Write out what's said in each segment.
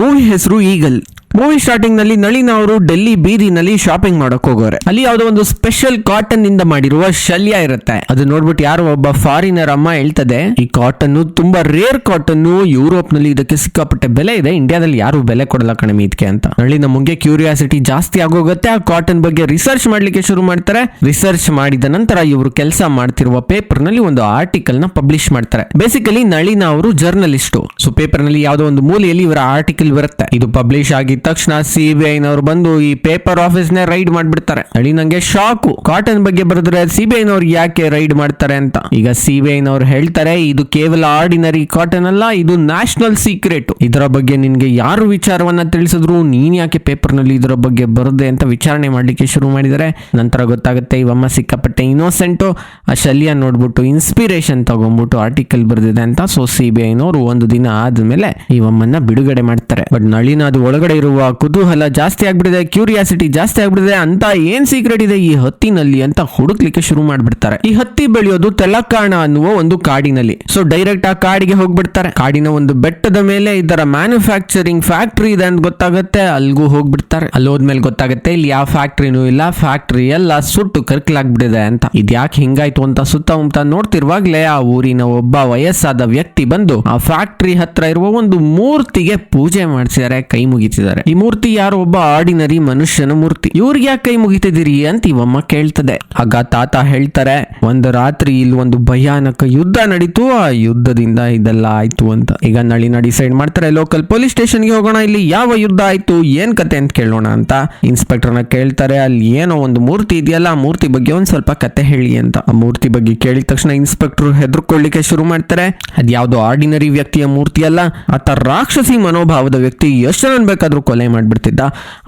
Movie ಹೆಸರು eagle movie ಸ್ಟಾರ್ಟಿಂಗ್ನಲ್ಲಿ ನಳಿನ ಅವರು Delhi ಬೀದಿನಲ್ಲಿ shopping ಮಾಡಕ್ ಹೋಗೋರೆ. ಅಲ್ಲಿ ಯಾವ್ದೋ ಒಂದು ಸ್ಪೆಷಲ್ ಕಾಟನ್ ಇಂದ ಮಾಡಿರುವ ಶಲ್ಯ ಇರುತ್ತೆ. ಅದು ನೋಡ್ಬಿಟ್ಟು ಯಾರೋ ಒಬ್ಬ ಫಾರಿನರ್ ಅಮ್ಮ ಹೇಳ್ತದೆ, ಈ ಕಾಟನ್ ತುಂಬಾ ರೇರ್ ಕಾಟನ್ ಯುರೋಪ್ನಲ್ಲಿ ಇದಕ್ಕೆ ಸಿಕ್ಕಾಪಟ್ಟೆ ಬೆಲೆ ಇದೆ. ಇಂಡಿಯಾದಲ್ಲಿ ಯಾರು ಬೆಲೆ ಕೊಡಲ್ಲ ಕಡಿಮೆ ಇದಕ್ಕೆ ಅಂತ. ನಳಿನ ಮುಂಗೆ ಕ್ಯೂರಿಯಾಸಿಟಿ ಜಾಸ್ತಿ ಆಗೋಗುತ್ತೆ. ಆ ಕಾಟನ್ ಬಗ್ಗೆ ರಿಸರ್ಚ್ ಮಾಡ್ಲಿಕ್ಕೆ ಶುರು ಮಾಡ್ತಾರೆ. ರಿಸರ್ಚ್ ಮಾಡಿದ ನಂತರ ಇವರು ಕೆಲಸ ಮಾಡ್ತಿರುವ ಪೇಪರ್ನಲ್ಲಿ ಒಂದು ಆರ್ಟಿಕಲ್ನ ಪಬ್ಲಿಷ್ ಮಾಡ್ತಾರೆ. ಬೇಸಿಕಲಿ ನಳಿನ ಅವರು ಜರ್ನಲಿಸ್ಟ್ ಸೊ ಪೇಪರ್ನಲ್ಲಿ ಯಾವ್ದೋ ಒಂದು ಮೂಲೆಯಲ್ಲಿ ಇವರ ಆರ್ಟಿಕಲ್ ಬರುತ್ತೆ. ಇದು ಪಬ್ಲಿಷ್ ತಕ್ಷಣ ಸಿ ಬಿ ಐನವರು ಬಂದು ಈ ಪೇಪರ್ ಆಫೀಸ್ ನೇ ರೈಡ್ ಮಾಡ್ಬಿಡ್ತಾರೆ. ನಳಿ ನಂಗೆ ಶಾಕು ಕಾಟನ್ ಬಗ್ಗೆ ಬರೆದ್ರೆ ಸಿ ಬಿ ಯಾಕೆ ರೈಡ್ ಮಾಡ್ತಾರೆ ಅಂತ. ಈಗ ಸಿ ಬಿ ಐನವ್ರು ಹೇಳ್ತಾರೆ, ಇದು ಕೇವಲ ಆರ್ಡಿನರಿ ಕಾಟನ್ ಅಲ್ಲ, ಇದು ನ್ಯಾಷನಲ್ ಸೀಕ್ರೆಟ್ ಇದರ ಬಗ್ಗೆ ನಿನ್ಗೆ ಯಾರು ವಿಚಾರವನ್ನ ತಿಳಿಸಿದ್ರು? ನೀನ್ ಯಾಕೆ ಪೇಪರ್ನಲ್ಲಿ ಇದರ ಬಗ್ಗೆ ಬರದೆ ಅಂತ ವಿಚಾರಣೆ ಮಾಡ್ಲಿಕ್ಕೆ ಶುರು ಮಾಡಿದರೆ? ನಂತರ ಗೊತ್ತಾಗುತ್ತೆ, ಇವಮ್ಮ ಸಿಕ್ಕಾಪಟ್ಟೆ ಇನ್ನೋಸೆಂಟು ಆ ಶಲ್ಯ ನೋಡ್ಬಿಟ್ಟು ಇನ್ಸ್ಪಿರೇಷನ್ ತಗೊಂಡ್ಬಿಟ್ಟು ಆರ್ಟಿಕಲ್ ಬರೆದಿದೆ ಅಂತ. ಸೊ ಸಿ ಬಿ ಐನವರು ಒಂದು ದಿನ ಆದ್ಮೇಲೆ ಇವಮ್ಮನ್ನ ಬಿಡುಗಡೆ ಮಾಡ್ತಾರೆ. ಬಟ್ ನಳಿನ ಅದು ಒಳಗಡೆ ಇರುವ ಕುತೂಹಲ ಜಾಸ್ತಿ ಆಗ್ಬಿಟ್ಟಿದೆ ಕ್ಯೂರಿಯಾಸಿಟಿ ಜಾಸ್ತಿ ಆಗ್ಬಿಟ್ಟಿದೆ ಅಂತ ಏನ್ ಸೀಕ್ರೆಟ್ ಇದೆ ಈ ಹತ್ತಿನಲ್ಲಿ ಅಂತ ಹುಡುಕ್ಲಿಕ್ಕೆ ಶುರು ಮಾಡ್ಬಿಡ್ತಾರೆ. ಈ ಹತ್ತಿ ಬೆಳೆಯೋದು ತೆಲಂಗಾಣ ಅನ್ನುವ ಒಂದು ಕಾಡಿನಲ್ಲಿ. ಸೊ ಡೈರೆಕ್ಟ್ ಆ ಕಾಡಿಗೆ ಹೋಗ್ಬಿಡ್ತಾರೆ. ಕಾಡಿನ ಒಂದು ಬೆಟ್ಟದ ಮೇಲೆ ಇದರ ಮ್ಯಾನುಫ್ಯಾಕ್ಚರಿಂಗ್ ಫ್ಯಾಕ್ಟರಿ ಇದೆ ಅಂತ ಗೊತ್ತಾಗುತ್ತೆ. ಅಲ್ಗೂ ಹೋಗ್ಬಿಡ್ತಾರೆ. ಅಲ್ಲಿ ಹೋದ್ಮೇಲೆ ಗೊತ್ತಾಗುತ್ತೆ, ಇಲ್ಲಿ ಯಾವ ಫ್ಯಾಕ್ಟ್ರಿನೂ ಇಲ್ಲ ಫ್ಯಾಕ್ಟರಿ ಎಲ್ಲ ಸುಟ್ಟು ಕರ್ಕಲಾಗ್ಬಿಟ್ಟಿದೆ ಅಂತ. ಇದ್ಯಾಕೆ ಹಿಂಗಾಯ್ತು ಅಂತ ಸುತ್ತಮುತ್ತ ನೋಡ್ತಿರುವಾಗ್ಲೇ ಆ ಊರಿನ ಒಬ್ಬ ವಯಸ್ಸಾದ ವ್ಯಕ್ತಿ ಬಂದು ಆ ಫ್ಯಾಕ್ಟರಿ ಹತ್ರ ಇರುವ ಒಂದು ಮೂರ್ತಿಗೆ ಪೂಜೆ ಮಾಡಿಸಿದ್ದಾರೆ, ಕೈ ಮುಗಿತಿದ್ದಾರೆ. ಈ ಮೂರ್ತಿ ಯಾರೋ ಒಬ್ಬ ಆರ್ಡಿನರಿ ಮನುಷ್ಯನ ಮೂರ್ತಿ. ಇವ್ರಿಗೆ ಯಾಕೆ ಕೈ ಮುಗಿತಿದ್ದೀರಿ? ಅಂತ ಇವಮ್ಮ ಕೇಳ್ತದೆ. ಆಗ ತಾತ ಹೇಳ್ತಾರೆ, ಒಂದು ರಾತ್ರಿ ಇಲ್ಲಿ ಒಂದು ಭಯಾನಕ ಯುದ್ಧ ನಡೀತು. ಆ ಯುದ್ಧದಿಂದ ಇದೆಲ್ಲ ಆಯ್ತು ಅಂತ. ಈಗ ನಳಿನ ಡಿಸೈಡ್ ಮಾಡ್ತಾರೆ ಲೋಕಲ್ ಪೊಲೀಸ್ ಸ್ಟೇಷನ್ಗೆ ಹೋಗೋಣ. ಇಲ್ಲಿ ಯಾವ ಯುದ್ಧ ಆಯ್ತು? ಏನ್ ಕತೆ ಅಂತ ಕೇಳೋಣ ಅಂತ. ಇನ್ಸ್ಪೆಕ್ಟರ್ನ ಕೇಳ್ತಾರೆ, ಅಲ್ಲಿ ಏನೋ ಒಂದು ಮೂರ್ತಿ ಇದೆಯಲ್ಲ, ಆ ಮೂರ್ತಿ ಬಗ್ಗೆ ಒಂದ್ ಸ್ವಲ್ಪ ಕತೆ ಹೇಳಿ ಅಂತ. ಆ ಮೂರ್ತಿ ಬಗ್ಗೆ ಕೇಳಿದ ತಕ್ಷಣ ಇನ್ಸ್ಪೆಕ್ಟರ್ ಹೆದರ್ಕೊಳ್ಳಿಕ್ಕೆ ಶುರು ಮಾಡ್ತಾರೆ ಅದ್ ಯಾವ್ದೋ ಆರ್ಡಿನರಿ ವ್ಯಕ್ತಿಯ ಮೂರ್ತಿ ಅಲ್ಲ. ಆತ ರಾಕ್ಷಸಿ ಮನೋಭಾವದ ವ್ಯಕ್ತಿ. ಎಷ್ಟು ಜನ ಬೇಕಾದ್ರೂ ಕೊಲೆ ಮಾಡಿಬಿಡ್ತಿದ್ದ.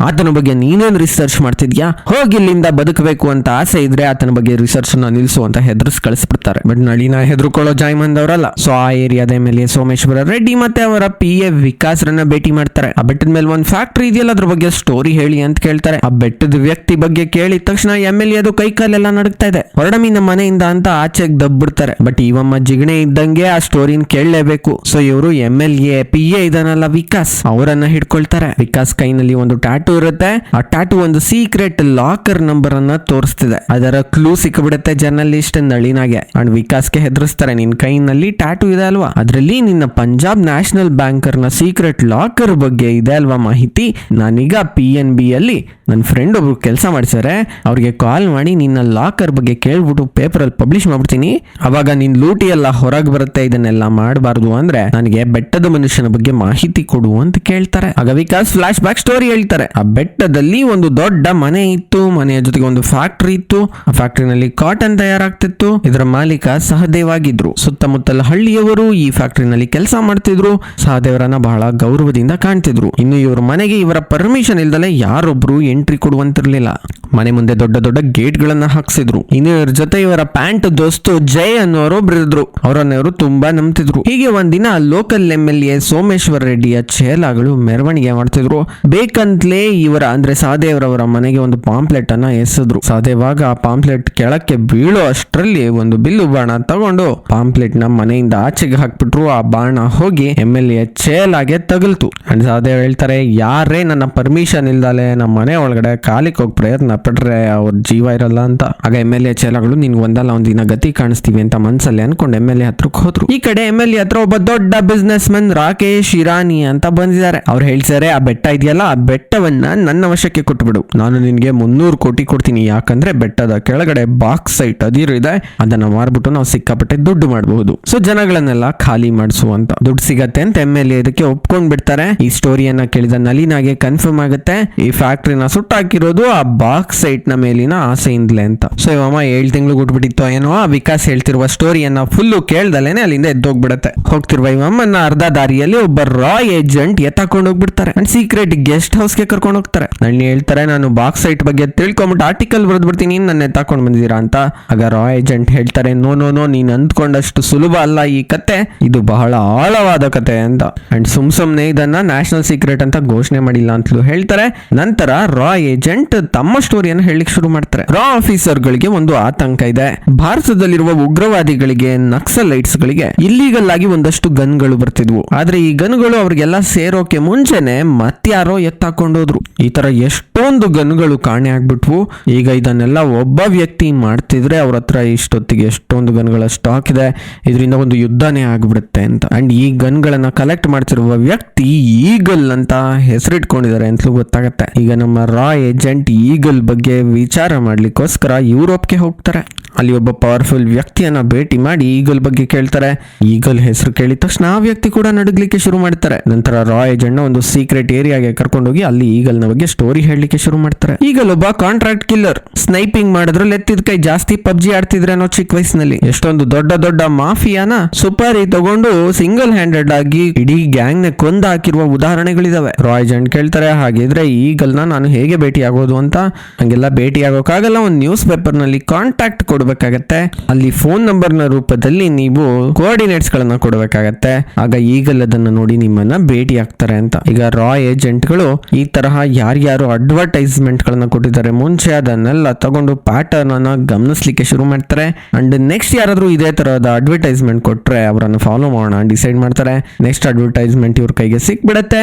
ಆತನ ಬಗ್ಗೆ ನೀನೇನ್ ರಿಸರ್ಚ್ ಮಾಡ್ತಿದ್ಯಾ? ಹೋಗಿ ಇಲ್ಲಿಂದ ಬದುಕಬೇಕು ಅಂತ ಆಸೆ ಇದ್ರೆ ಆತನ ಬಗ್ಗೆ ರಿಸರ್ಚ್ ಅನ್ನ ನಿಲ್ಸು ಅಂತ ಹೆದರ್ಸ್ ಕಳಿಸ್ಬಿಡ್ತಾರೆ. ಬಟ್ ನಳಿನ ಹೆದರ್ಕೊಳ್ಳೋ ಜಾಯ್ಮಂದ್ ಅವರಲ್ಲ ಸೊ ಆ ಏರಿಯಾದ M L A Someshwara Reddy ಮತ್ತೆ ಅವರ ಪಿ ಎ ವಿಕಾಸ್ರನ್ನ ಭೇಟಿ ಮಾಡ್ತಾರೆ. ಆ ಬೆಟ್ಟದ ಮೇಲೆ ಒಂದು ಫ್ಯಾಕ್ಟ್ರಿ ಇದೆಯಲ್ಲ, ಅದ್ರ ಬಗ್ಗೆ ಸ್ಟೋರಿ ಹೇಳಿ ಅಂತ ಕೇಳ್ತಾರೆ. ಆ ಬೆಟ್ಟದ ವ್ಯಕ್ತಿ ಬಗ್ಗೆ ಕೇಳಿದ ತಕ್ಷಣ ಎಂ ಎಲ್ ಎದು ಕೈ ಕಾಲೆಲ್ಲ ನಡಕ್ತಾ ಇದೆ. ಹೊರಡಮಿ ನಮ್ಮ ಮನೆಯಿಂದ ಅಂತ ಆಚೆಗೆ ದಬ್ಬಿಡ್ತಾರೆ. ಬಟ್ ಇವಮ್ಮ ಜಿಗಣೆ ಇದ್ದಂಗೆ ಆ ಸ್ಟೋರಿನ ಕೇಳಲೇಬೇಕು. ಸೊ ಇವರು M L A P A ಇದನ್ನಲ್ಲ Vikas, ಅವರನ್ನ ಹಿಡ್ಕೊಳ್ತಾರೆ. ವಿಕಾಸ್ ಕೈನಲ್ಲಿ ಒಂದು ಟ್ಯಾಟೂ ಇರುತ್ತೆ. ಆ ಟ್ಯಾಟೂ ಒಂದು ಸೀಕ್ರೆಟ್ ಲಾಕರ್ ನಂಬರ್ ಅನ್ನ ತೋರಿಸ್ತಿದೆ. ಅದರ ಕ್ಲೂ ಸಿಕ್ಕಿಬಿಡುತ್ತೆ ಜರ್ನಲಿಸ್ಟ್ ನಳಿನಾಗೆ. ಅಂಡ್ ವಿಕಾಸ್ಗೆ ಹೆದರಿಸ್ತಾರೆ, ನಿನ್ ಕೈನಲ್ಲಿ ಟ್ಯಾಟೂ ಇದೆ ಅಲ್ವಾ? ಅದ್ರಲ್ಲಿ ನಿನ್ನ ಪಂಜಾಬ್ ನ್ಯಾಷನಲ್ ಬ್ಯಾಂಕರ್ನ ಸೀಕ್ರೆಟ್ ಲಾಕರ್ ಬಗ್ಗೆ ಇದೆ ಅಲ್ವಾ ಮಾಹಿತಿ? ನಾನೀಗ ಪಿ ಎನ್ ಬಿ ಅಲ್ಲಿ ನನ್ನ ಫ್ರೆಂಡ್ ಒಬ್ರು ಕೆಲಸ ಮಾಡ್ತಾರೆ ಅವ್ರಿಗೆ ಕಾಲ್ ಮಾಡಿ ನಿನ್ನ ಲಾಕರ್ ಬಗ್ಗೆ ಕೇಳ್ಬಿಟ್ಟು ಪೇಪರ್ ಅಲ್ಲಿ ಪಬ್ಲಿಷ್ ಮಾಡ್ಬಿಡ್ತೀನಿ. ಅವಾಗ ನಿನ್ ಲೂಟಿ ಎಲ್ಲ ಹೊರಗೆ ಬರುತ್ತೆ. ಇದನ್ನೆಲ್ಲ ಮಾಡಬಾರ್ದು ಅಂದ್ರೆ ನನಗೆ ಬೆಟ್ಟದ ಮನುಷ್ಯನ ಬಗ್ಗೆ ಮಾಹಿತಿ ಕೊಡು ಅಂತ ಕೇಳ್ತಾರೆ. ಆಗ ವಿಕಾಸ್ ಫ್ಲಾಶ್ ಬ್ಯಾಕ್ ಸ್ಟೋರಿ ಹೇಳ್ತಾರೆ. ಆ ಬೆಟ್ಟದಲ್ಲಿ ಒಂದು ದೊಡ್ಡ ಮನೆ ಇತ್ತು. ಮನೆಯ ಜೊತೆಗೆ ಒಂದು ಫ್ಯಾಕ್ಟರಿ ಇತ್ತು. ಆ ಫ್ಯಾಕ್ಟರಿನಲ್ಲಿ ಕಾಟನ್ ತಯಾರಾಗ್ತಿತ್ತು. ಇದರ ಮಾಲೀಕ ಸಹದೇವ್ ಆಗಿದ್ರು. ಸುತ್ತಮುತ್ತಲ ಹಳ್ಳಿಯವರು ಈ ಫ್ಯಾಕ್ಟರಿನಲ್ಲಿ ಕೆಲಸ ಮಾಡ್ತಿದ್ರು. ಸಹದೇವರನ್ನ ಬಹಳ ಗೌರವದಿಂದ ಕಾಣ್ತಿದ್ರು. ಇನ್ನು ಇವರ ಮನೆಗೆ ಇವರ ಪರ್ಮಿಷನ್ ಇಲ್ದಲೆ ಯಾರೊಬ್ರು ಎಂಟ್ರಿ ಕೊಡುವಂತಿರ್ಲಿಲ್ಲ. ಮನೆ ಮುಂದೆ ದೊಡ್ಡ ದೊಡ್ಡ ಗೇಟ್ ಗಳನ್ನ ಹಾಕ್ಸಿದ್ರು. ಇನ್ನು ಇವರ ಜೊತೆ ಇವರ ಪ್ಯಾಂಟ್ ದೋಸ್ತು ಜೈ ಅನ್ನೋರೊಬ್ರು ಇದ್ರು. ಅವರನ್ನ ಇವರು ತುಂಬಾ ನಂಬ್ತಿದ್ರು. ಹೀಗೆ ಒಂದಿನ local M L A Someshwara ರೆಡ್ಡಿಯ ಚೇಲಾಗಳು ಮೆರವಣಿಗೆ ಮಾಡ್ತಿದ್ರು. ಬೇಕಂತಲೇ ಇವರ, ಅಂದ್ರೆ ಸಹದೇವ್ರವರ ಮನೆಗೆ ಒಂದು ಪಾಂಪ್ಲೆಟ್ ಅನ್ನ ಎಸೆದ್ರು. ಸಹದೇವಾಗ ಆ ಪಾಂಪ್ಲೆಟ್ ಕೆಳಕ್ಕೆ ಬೀಳೋ ಅಷ್ಟರಲ್ಲಿ ಒಂದು ಬಿಲ್ಲು ಬಾಣ ತಗೊಂಡು ಪಾಂಪ್ಲೆಟ್ನ ಮನೆಯಿಂದ ಆಚೆಗೆ ಹಾಕ್ಬಿಟ್ರು. ಆ ಬಾಣ ಹೋಗಿ ಎಂ ಎಲ್ ಎ ಚೇಲಾಗೆ ತಗಲ್ತು. ಅಂಡ್ ಸಹದೇವ್ ಹೇಳ್ತಾರೆ, ಯಾರೇ ನನ್ನ ಪರ್ಮಿಷನ್ ಇಲ್ದಲೆ ನಮ್ಮ ಮನೆ ಒಳಗಡೆ ಕಾಲಿಗೆ ಹೋಗಿ ಪ್ರಯತ್ನ ಪಟ್ರೆ ಅವ್ರ ಜೀವ ಇರಲ್ಲ ಅಂತ. ಆಗ ಎಂ ಎಲ್ ಎ ಚೇಲಗಳು ನಿನ್ಗೆ ಒಂದಲ್ಲ ಒಂದಿನ ಗತಿ ಕಾಣಿಸ್ತೀವಿ ಅಂತ ಮನ್ಸಲ್ಲಿ ಅನ್ಕೊಂಡು ಎಂ ಎಲ್ ಎ ಹತ್ರಕ್ಕೆ ಹೋದ್ರು. ಈ ಕಡೆ ಎಂ ಎಲ್ ಎ ಹತ್ರ ಒಬ್ಬ ದೊಡ್ಡ ಬಿಸ್ನೆಸ್ ಮನ್ ರಾಕೇಶ್ ಇರಾನಿ ಅಂತ ಬಂದಿದ್ದಾರೆ. ಅವ್ರು ಹೇಳ್ತಾರೆ, ಆ ಬೆಟ್ಟ ಇದೆಯಲ್ಲ, ಆ ಬೆಟ್ಟವನ್ನ ನನ್ನ ವಶಕ್ಕೆ ಕೊಟ್ಬಿಡು ನಾನು ನಿನಗೆ ಮುನ್ನೂರು ಕೋಟಿ ಕೊಡ್ತೀನಿ. ಯಾಕಂದ್ರೆ ಬೆಟ್ಟದ ಕೆಳಗಡೆ ಬಾಕ್ಸ್ ಸೈಟ್ ಅದಿರು ಇದೆ. ಅದನ್ನ ಮಾರ್ಬಿಟ್ಟು ನಾವು ಸಿಕ್ಕಾಪಟ್ಟೆ ದುಡ್ಡು ಮಾಡಬಹುದು. ಸೊ ಜನಗಳನ್ನೆಲ್ಲ ಖಾಲಿ ಮಾಡಿಸುವಂತ ದುಡ್ಡು ಸಿಗತ್ತೆ ಅಂತ ಎಂ ಎಲ್ ಎ ಇದಕ್ಕೆ ಒಪ್ಕೊಂಡ್ ಬಿಡ್ತಾರೆ ಈ ಸ್ಟೋರಿಯನ್ನ ಕೇಳಿದ ನಲಿನಾಗೆ ಕನ್ಫರ್ಮ್ ಆಗುತ್ತೆ. ಈ ಫ್ಯಾಕ್ಟ್ರಿನ ಸುಟ್ಟಾಕಿರೋದು ಆ ಬಾಕ್ಸ್ ಸೈಟ್ನ ಮೇಲಿನ ಆಸೆಯಿಂದಲೇ ಅಂತ. ಸೊ ಇವಮ್ಮ ಏಳು ತಿಂಗಳು ಗುಟ್ಬಿಟ್ಟಿತ್ತು ಏನೋ, ಆ ವಿಕಾಸ್ ಹೇಳ್ತಿರುವ ಸ್ಟೋರಿಯನ್ನ ಫುಲ್ಲು ಕೇಳ್ದಲೇನೆ ಅಲ್ಲಿಂದ ಎದ್ದೋಗ್ಬಿಡತ್ತೆ. ಹೋಗ್ತಿರುವ ಇವಮ್ಮನ್ನ ಅರ್ಧ ದಾರಿಯಲ್ಲಿ ಒಬ್ಬ ರಾಯ್ ಏಜೆಂಟ್ ಎತ್ತಾಕೊಂಡು ಹೋಗ್ಬಿಡ್ತಾರೆ ಅಂಡ್ ಸೀಕ್ರೆಟ್ ಗೆಸ್ಟ್ ಹೌಸ್ಗೆ ಕರ್ಕೊಂಡು ಹೋಗ್ತಾರೆ. ನನ್ನ ಹೇಳ್ತಾರೆ, ನಾನು ಬಾಕ್ಸ್ ಸೈಟ್ ಬಗ್ಗೆ ತಿಳ್ಕೊಂಬಿಟ್ಟು ಆರ್ಟಿಕಲ್ ಬರೆದ್ಬಿಡ್ತೀನಿ ನನ್ನ ತಕೊಂಡ್ ಬಂದಿದ್ದೀರಾ ಅಂತ. ಆಗ ರಾ ಏಜೆಂಟ್ ಹೇಳ್ತಾರೆ, ನೋ ನೋ ನೋ, ನೀನ್ ಅಂದ್ಕೊಂಡಷ್ಟು ಸುಲಭ ಅಲ್ಲ ಈ ಕತೆ. ಇದು ಬಹಳ ಆಳವಾದ ಕತೆ ಅಂತ. ಅಂಡ್ ಸುಮ್ ಸುಮ್ನೆ ಇದನ್ನ ನ್ಯಾಷನಲ್ ಸೀಕ್ರೆಟ್ ಅಂತ ಘೋಷಣೆ ಮಾಡಿಲ್ಲ ಅಂತಲೂ ಹೇಳ್ತಾರೆ. ನಂತರ ರಾ ಏಜೆಂಟ್ ತಮ್ಮ ಸ್ಟೋರಿಯನ್ನು ಹೇಳಲಿಕ್ಕೆ ಶುರು ಮಾಡ್ತಾರೆ. ರಾ ಆಫೀಸರ್ಗಳಿಗೆ ಒಂದು ಆತಂಕ ಇದೆ. ಭಾರತದಲ್ಲಿರುವ ಉಗ್ರವಾದಿಗಳಿಗೆ ನಕ್ಸಲೈಟ್ಸ್ ಗಳಿಗೆ ಇಲ್ಲಿಗಲ್ ಆಗಿ ಒಂದಷ್ಟು ಗನ್ಗಳು ಬರ್ತಿದ್ವು. ಆದ್ರೆ ಈ ಗನ್ಗಳು ಅವ್ರಿಗೆಲ್ಲ ಸೇರೋಕೆ ಮುಂಚೆನೆ ಮತ್ಯಾರೋ ಎತ್ತಾಕೊಂಡೋದ್ರು. ಈ ತರ ಎಷ್ಟೊಂದು ಗನ್ಗಳು ಕಾಣೆ ಆಗ್ಬಿಟ್ವು. ಈಗ ಇದನ್ನೆಲ್ಲ ಒಬ್ಬ ವ್ಯಕ್ತಿ ಮಾಡ್ತಿದ್ರೆ ಅವ್ರ ಹತ್ರ ಇಷ್ಟೊತ್ತಿಗೆ ಎಷ್ಟೊಂದು ಗನ್ಗಳ ಸ್ಟಾಕ್ ಇದೆ. ಇದರಿಂದ ಒಂದು ಯುದ್ಧನೇ ಆಗ್ಬಿಡುತ್ತೆ ಅಂತ. ಅಂಡ್ ಈ ಗನ್ಗಳನ್ನ ಕಲೆಕ್ಟ್ ಮಾಡ್ತಿರುವ ವ್ಯಕ್ತಿ ಈಗಲ್ ಅಂತ ಹೆಸರಿಟ್ಕೊಂಡಿದ್ದಾರೆ ಅಂತಲೂ ಗೊತ್ತಾಗತ್ತೆ. ಈಗ ನಮ್ಮ ರಾ ಏಜೆಂಟ್ ಈಗಲ್ ಬಗ್ಗೆ ವಿಚಾರ ಮಾಡ್ಲಿಕ್ಕೋಸ್ಕರ ಯುರೋಪ್ಗೆ ಹೋಗ್ತಾರೆ. ಅಲ್ಲಿ ಒಬ್ಬ ಪವರ್ಫುಲ್ ವ್ಯಕ್ತಿಯನ್ನ ಭೇಟಿ ಮಾಡಿ ಈಗಲ್ ಬಗ್ಗೆ ಕೇಳ್ತಾರೆ. ಈಗಲ್ ಹೆಸರು ಕೇಳಿದ ತಕ್ಷಣ ಆ ವ್ಯಕ್ತಿ ಕೂಡ ನಡುಗ್ಲಿಕ್ಕೆ ಶುರು ಮಾಡ್ತಾರೆ. ನಂತರ ರಾಯ್ ಜಣ್ಣ ಒಂದು ಸೀಕ್ರೆಟ್ ಏರಿಯಾಗೆ ಕರ್ಕೊಂಡೋಗಿ ಅಲ್ಲಿ ಈಗಲ್ನ ಬಗ್ಗೆ ಸ್ಟೋರಿ ಹೇಳಲಿಕ್ಕೆ ಶುರು ಮಾಡ್ತಾರೆ. ಈಗಲ್ ಒಬ್ಬ ಕಾಂಟ್ರಾಕ್ಟ್ ಕಿಲ್ಲರ್ ಸ್ನೈಪಿಂಗ್ ಮಾಡಿದ್ರಲ್ಲಿ ಎತ್ತಿದ ಕೈ ಜಾಸ್ತಿ ಪಬ್ಜಿ ಆಡ್ತಿದ್ರೆ ಅನ್ನೋ ಚಿಕ್ಕ ವಯಸ್ಸಿನಲ್ಲಿ. ಎಷ್ಟೊಂದು ದೊಡ್ಡ ದೊಡ್ಡ ಮಾಫಿಯಾನ ಸುಪಾರಿ ತಗೊಂಡು ಸಿಂಗಲ್ ಹ್ಯಾಂಡೆಡ್ ಆಗಿ ಇಡೀ ಗ್ಯಾಂಗ್ನ ಕೊಂದ ಹಾಕಿರುವ ಉದಾಹರಣೆಗಳಿದಾವೆ. ರಾಯ್ ಜಣ್ಣ ಕೇಳ್ತಾರೆ, ಹಾಗಿದ್ರೆ ಈಗಲ್ನ ನಾನು ಹೇಗೆ ಭೇಟಿ ಆಗೋದು ಅಂತ? ಹಂಗೆಲ್ಲ ಭೇಟಿ ಆಗೋಕಾಗಲ್ಲ ಒಂದು ನ್ಯೂಸ್ ಪೇಪರ್ನಲ್ಲಿ ಕಾಂಟ್ಯಾಕ್ಟ್ ಕೊಡ್ಬೇಕಾಗತ್ತೆ. ಅಲ್ಲಿ ಫೋನ್ ನಂಬರ್ನ ರೂಪದಲ್ಲಿ ನೀವು ಕೋಆರ್ಡಿನೇಟ್ಸ್ ಗಳನ್ನ ಕೊಡಬೇಕಾಗತ್ತೆ. ಆಗ ಈಗಲ್ ಅದನ್ನ ನೋಡಿ ನಿಮ್ಮನ್ನ ಭೇಟಿ ಆಗ್ತಾರೆ ಅಂತ. ಈಗ ರಾ ಏಜೆಂಟ್ಗಳು ಈ ತರಹ ಯಾರ್ಯಾರು ಅಡ್ವರ್ಟೈಸ್ಮೆಂಟ್ ಗಳನ್ನ ಕೊಟ್ಟಿದ್ದಾರೆ, ಮುಂಚೆ ಅದನ್ನೆಲ್ಲ ತಗೊಂಡು ಪ್ಯಾಟರ್ನ್ ಅನ್ನ ಗಮನಿಸ್ಲಿಕ್ಕೆ ಶುರು ಮಾಡ್ತಾರೆ. ಅಂಡ್ ನೆಕ್ಸ್ಟ್ ಯಾರಾದ್ರೂ ಇದೇ ತರಹದ ಅಡ್ವರ್ಟೈಸ್ಮೆಂಟ್ ಕೊಟ್ರೆ ಅವರನ್ನು ಫಾಲೋ ಮಾಡೋಣ ಡಿಸೈಡ್ ಮಾಡ್ತಾರೆ. ನೆಕ್ಸ್ಟ್ ಅಡ್ವರ್ಟೈಸ್ಮೆಂಟ್ ಇವ್ರ ಕೈಗೆ ಸಿಕ್ಬಿಡತ್ತೆ.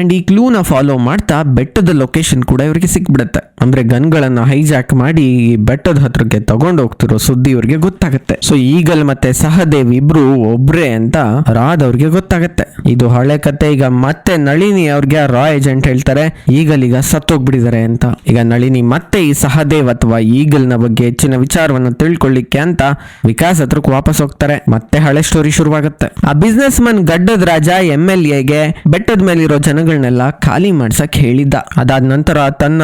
ಅಂಡ್ ಈ ಕ್ಲೂನ ಫಾಲೋ ಮಾಡ್ತಾ ಬೆಟ್ಟದ ಲೊಕೇಶನ್ ಕೂಡ ಇವರಿಗೆ ಸಿಕ್ಬಿಡತ್ತೆ. ಅಂದ್ರೆ ಗನ್ಗಳನ್ನ ಹೈಜಾಕ್ ಮಾಡಿ ಬೆಟ್ಟದ ಹತ್ರಕ್ಕೆ ತಗೊಂಡು ಹೋಗ್ತಿರೋ ಸುದ್ದಿ ಅವ್ರಿಗೆ ಗೊತ್ತಾಗುತ್ತೆ. ಸೊ ಈಗಲ್ ಮತ್ತೆ ಸಹದೇವ್ ಇಬ್ರು ಒಬ್ರೆ ಅಂತ ರಾದ್ ಅವ್ರಿಗೆ ಗೊತ್ತಾಗತ್ತೆ. ಇದು ಹಳೆ ಕತೆ, ಈಗ ಮತ್ತೆ ನಳಿನಿ ಅವ್ರಿಗೆ ರಾ ಏಜೆಂಟ್ ಹೇಳ್ತಾರೆ, ಈಗಲ್ ಈಗ ಸತ್ತೋಗ್ಬಿಟ್ಟಿದ್ದಾರೆ ಅಂತ. ಈಗ ನಳಿನಿ ಮತ್ತೆ ಈ ಸಹದೇವ್ ಅಥವಾ ಈಗಲ್ನ ಬಗ್ಗೆ ಹೆಚ್ಚಿನ ವಿಚಾರವನ್ನ ತಿಳ್ಕೊಳ್ಳಿಕ್ಕೆ ಅಂತ ವಿಕಾಸ್ ಹತ್ರಕ್ಕೆ ವಾಪಸ್ ಹೋಗ್ತಾರೆ. ಮತ್ತೆ ಹಳೆ ಸ್ಟೋರಿ ಶುರುವಾಗುತ್ತೆ. ಆ ಬಿಸ್ನೆಸ್ ಮನ್ ಗಡ್ಡದ ರಾಜ ಎಂ ಎಲ್ ಎಗೆ ಬೆಟ್ಟದ ಮೇಲಿರೋ ಜನಗಳನ್ನೆಲ್ಲ ಖಾಲಿ ಮಾಡ್ಸಕ್ ಹೇಳಿದ್ದ. ಅದಾದ ನಂತರ ತನ್ನ